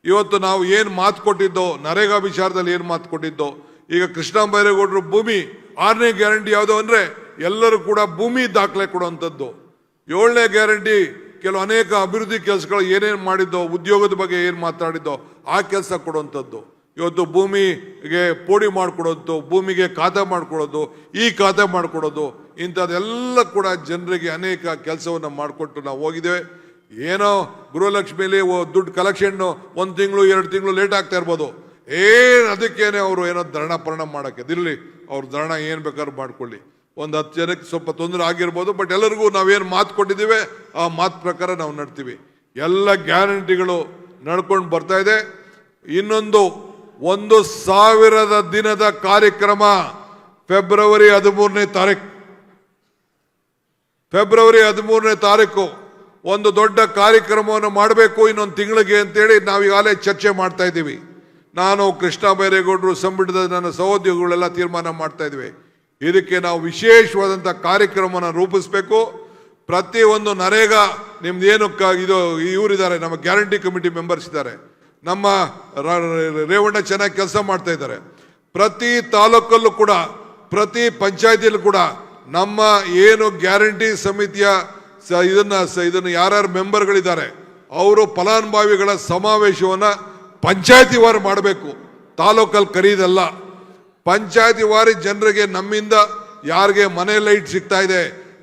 ಇವತ್ತು ನಾವು ಏನು ಮಾತು ಕೊಟ್ಟಿದ್ದೋ, ನರೇಗಾ ವಿಚಾರದಲ್ಲಿ ಏನು ಮಾತು ಕೊಟ್ಟಿದ್ದೋ, ಈಗ ಕೃಷ್ಣ ಬೈರೇಗೌಡರು ಭೂಮಿ ಆರನೇ ಗ್ಯಾರಂಟಿ ಯಾವುದು ಅಂದ್ರೆ ಎಲ್ಲರೂ ಕೂಡ ಭೂಮಿ ದಾಖಲೆ ಕೊಡುವಂಥದ್ದು. ಏಳನೇ ಗ್ಯಾರಂಟಿ, ಕೆಲವು ಅನೇಕ ಅಭಿವೃದ್ಧಿ ಕೆಲಸಗಳು ಏನೇನು ಮಾಡಿದ್ದೋ, ಉದ್ಯೋಗದ ಬಗ್ಗೆ ಏನು ಮಾತಾಡಿದ್ದೋ, ಆ ಕೆಲಸ ಕೊಡುವಂಥದ್ದು. ಇವತ್ತು ಭೂಮಿಗೆ ಪೋಡಿ ಮಾಡಿಕೊಡೋದು, ಭೂಮಿಗೆ ಖಾತೆ ಮಾಡಿಕೊಡೋದು, ಈ ಖಾತೆ ಮಾಡಿಕೊಡೋದು, ಇಂಥದ್ದೆಲ್ಲ ಕೂಡ ಜನರಿಗೆ ಅನೇಕ ಕೆಲಸವನ್ನು ಮಾಡಿಕೊಟ್ಟು ನಾವು ಹೋಗಿದ್ದೇವೆ. ಏನೋ ಗೃಹಲಕ್ಷ್ಮಿಲಿ ಓ- ದುಡ್ಡು ಕಲೆಕ್ಷನ್ನು ಒಂದು ತಿಂಗಳು, ಎರಡು ತಿಂಗಳು ಲೇಟ್ ಆಗ್ತಾ ಇರ್ಬೋದು. ಏನು ಅದಕ್ಕೇನೆ ಅವರು ಏನೋ ಧರಣ ಪರಣ ಮಾಡೋಕ್ಕೆ. ಇರಲಿ ಅವ್ರ ಧರಣ ಏನು ಬೇಕಾದ್ರೂ ಮಾಡ್ಕೊಳ್ಳಿ. ಒಂದು ಹತ್ತು ಜನಕ್ಕೆ ಸ್ವಲ್ಪ ತೊಂದರೆ ಆಗಿರ್ಬೋದು ಬಟ್ ಎಲ್ಲರಿಗೂ ನಾವೇನು ಮಾತು ಕೊಟ್ಟಿದ್ದೀವಿ, ಆ ಮಾತು ಪ್ರಕಾರ ನಾವು ನಡ್ತೀವಿ. ಎಲ್ಲ ಗ್ಯಾರಂಟಿಗಳು ನಡ್ಕೊಂಡು ಬರ್ತಾ ಇದೆ. ಇನ್ನೊಂದು, ಒಂದು ಸಾವಿರದ ದಿನದ ಕಾರ್ಯಕ್ರಮ ಫೆಬ್ರವರಿ ಹದಿಮೂರನೇ ತಾರೀಕು ಫೆಬ್ರವರಿ ಹದಿಮೂರನೇ ತಾರೀಕು ಒಂದು ದೊಡ್ಡ ಕಾರ್ಯಕ್ರಮವನ್ನು ಮಾಡಬೇಕು ಇನ್ನೊಂದು ತಿಂಗಳಿಗೆ ಅಂತೇಳಿ ನಾವು ಈಗಾಗಲೇ ಚರ್ಚೆ ಮಾಡ್ತಾ ಇದ್ದೀವಿ. ನಾನು ಕೃಷ್ಣ ಬೈರೇಗೌಡರು ಸಂಬಿಡದ ನನ್ನ ಸಹೋದ್ಯೋಗಿಗಳೆಲ್ಲ ತೀರ್ಮಾನ ಮಾಡ್ತಾ ಇದ್ವಿ. ಇದಕ್ಕೆ ನಾವು ವಿಶೇಷವಾದಂಥ ಕಾರ್ಯಕ್ರಮವನ್ನು ರೂಪಿಸಬೇಕು. ಪ್ರತಿ ಒಂದು ನರೇಗಾ ನಿಮ್ದು ಏನು ಕ- ಇದು, ಇವರಿದ್ದಾರೆ, ನಮ್ಮ ಗ್ಯಾರಂಟಿ ಕಮಿಟಿ ಮೆಂಬರ್ಸ್ ಇದ್ದಾರೆ. ನಮ್ಮ ರೇವಣ್ಣ ಚೆನ್ನಾಗಿ ಕೆಲಸ ಮಾಡ್ತಾ ಇದ್ದಾರೆ. ಪ್ರತಿ ತಾಲೂಕಲ್ಲೂ ಕೂಡ, ಪ್ರತಿ ಪಂಚಾಯತಿಯಲ್ಲೂ ಕೂಡ ನಮ್ಮ ಏನು ಗ್ಯಾರಂಟಿ ಸಮಿತಿಯ ಸ- ಇದನ್ನ ಸ- ಇದನ್ನು ಯಾರ್ಯಾರು ಮೆಂಬರ್ಗಳಿದ್ದಾರೆ, ಅವರು ಫಲಾನುಭವಿಗಳ ಸಮಾವೇಶವನ್ನು ಪಂಚಾಯತಿ ವಾರು ಮಾಡಬೇಕು. ತಾಲೂಕಲ್ಲಿ ಕರೀದಲ್ಲ. ಪಂಚಾಯತಿ ವಾರಿ ಜನರಿಗೆ ನಮ್ಮಿಂದ ಯಾರಿಗೆ ಮನೆ ಲೈಟ್ ಸಿಗ್ತಾ ಇದೆ,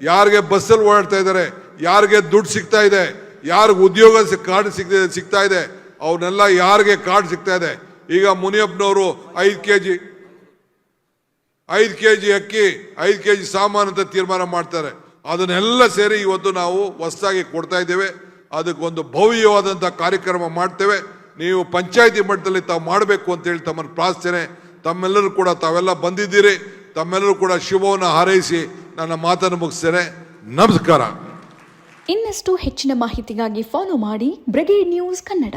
ಯಾರಿಗೆ ಬಸ್ಸಲ್ಲಿ ಓಡಾಡ್ತಾ ಇದ್ದಾರೆ, ಯಾರಿಗೆ ದುಡ್ಡು ಸಿಗ್ತಾ ಇದೆ, ಯಾರಿಗೆ ಉದ್ಯೋಗ ಕಾರ್ಡ್ ಸಿಗ್ತಾ ಸಿಗ್ತಾ ಇದೆ ಅವನ್ನೆಲ್ಲ ಯಾರಿಗೆ ಕಾರ್ಡ್ ಸಿಗ್ತಾ ಇದೆ? ಈಗ ಮುನಿಯಪ್ಪನವರು ಐದು ಕೆ ಜಿ ಐದು ಕೆ ಜಿ ಅಕ್ಕಿ, ಐದು ಕೆ ಜಿ ಸಾಮಾನು ಅಂತ ತೀರ್ಮಾನ ಮಾಡ್ತಾರೆ. ಅದನ್ನೆಲ್ಲ ಸೇರಿ ಇವತ್ತು ನಾವು ಹೊಸದಾಗಿ ಕೊಡ್ತಾ ಇದ್ದೇವೆ. ಅದಕ್ಕೊಂದು ಭವ್ಯವಾದಂಥ ಕಾರ್ಯಕ್ರಮ ಮಾಡ್ತೇವೆ. ನೀವು ಪಂಚಾಯತಿ ಮಟ್ಟದಲ್ಲಿ ತಾವು ಮಾಡಬೇಕು ಅಂತೇಳಿ ತಮ್ಮನ್ನು ಪ್ರಾರ್ಥನೆ ತಮ್ಮೆಲ್ಲರೂ ಕೂಡ ತಾವೆಲ್ಲ ಬಂದಿದ್ದೀರಿ. ತಮ್ಮೆಲ್ಲರೂ ಕೂಡ ಶಿವವನ್ನು ಹಾರೈಸಿ ನನ್ನ ಮಾತನ್ನು ಮುಗಿಸ್ತೇನೆ. ನಮಸ್ಕಾರ. ಇನ್ನಷ್ಟು ಹೆಚ್ಚಿನ ಮಾಹಿತಿಗಾಗಿ ಫಾಲೋ ಮಾಡಿ ಬ್ರಿಗೇಡ್ ನ್ಯೂಸ್ ಕನ್ನಡ.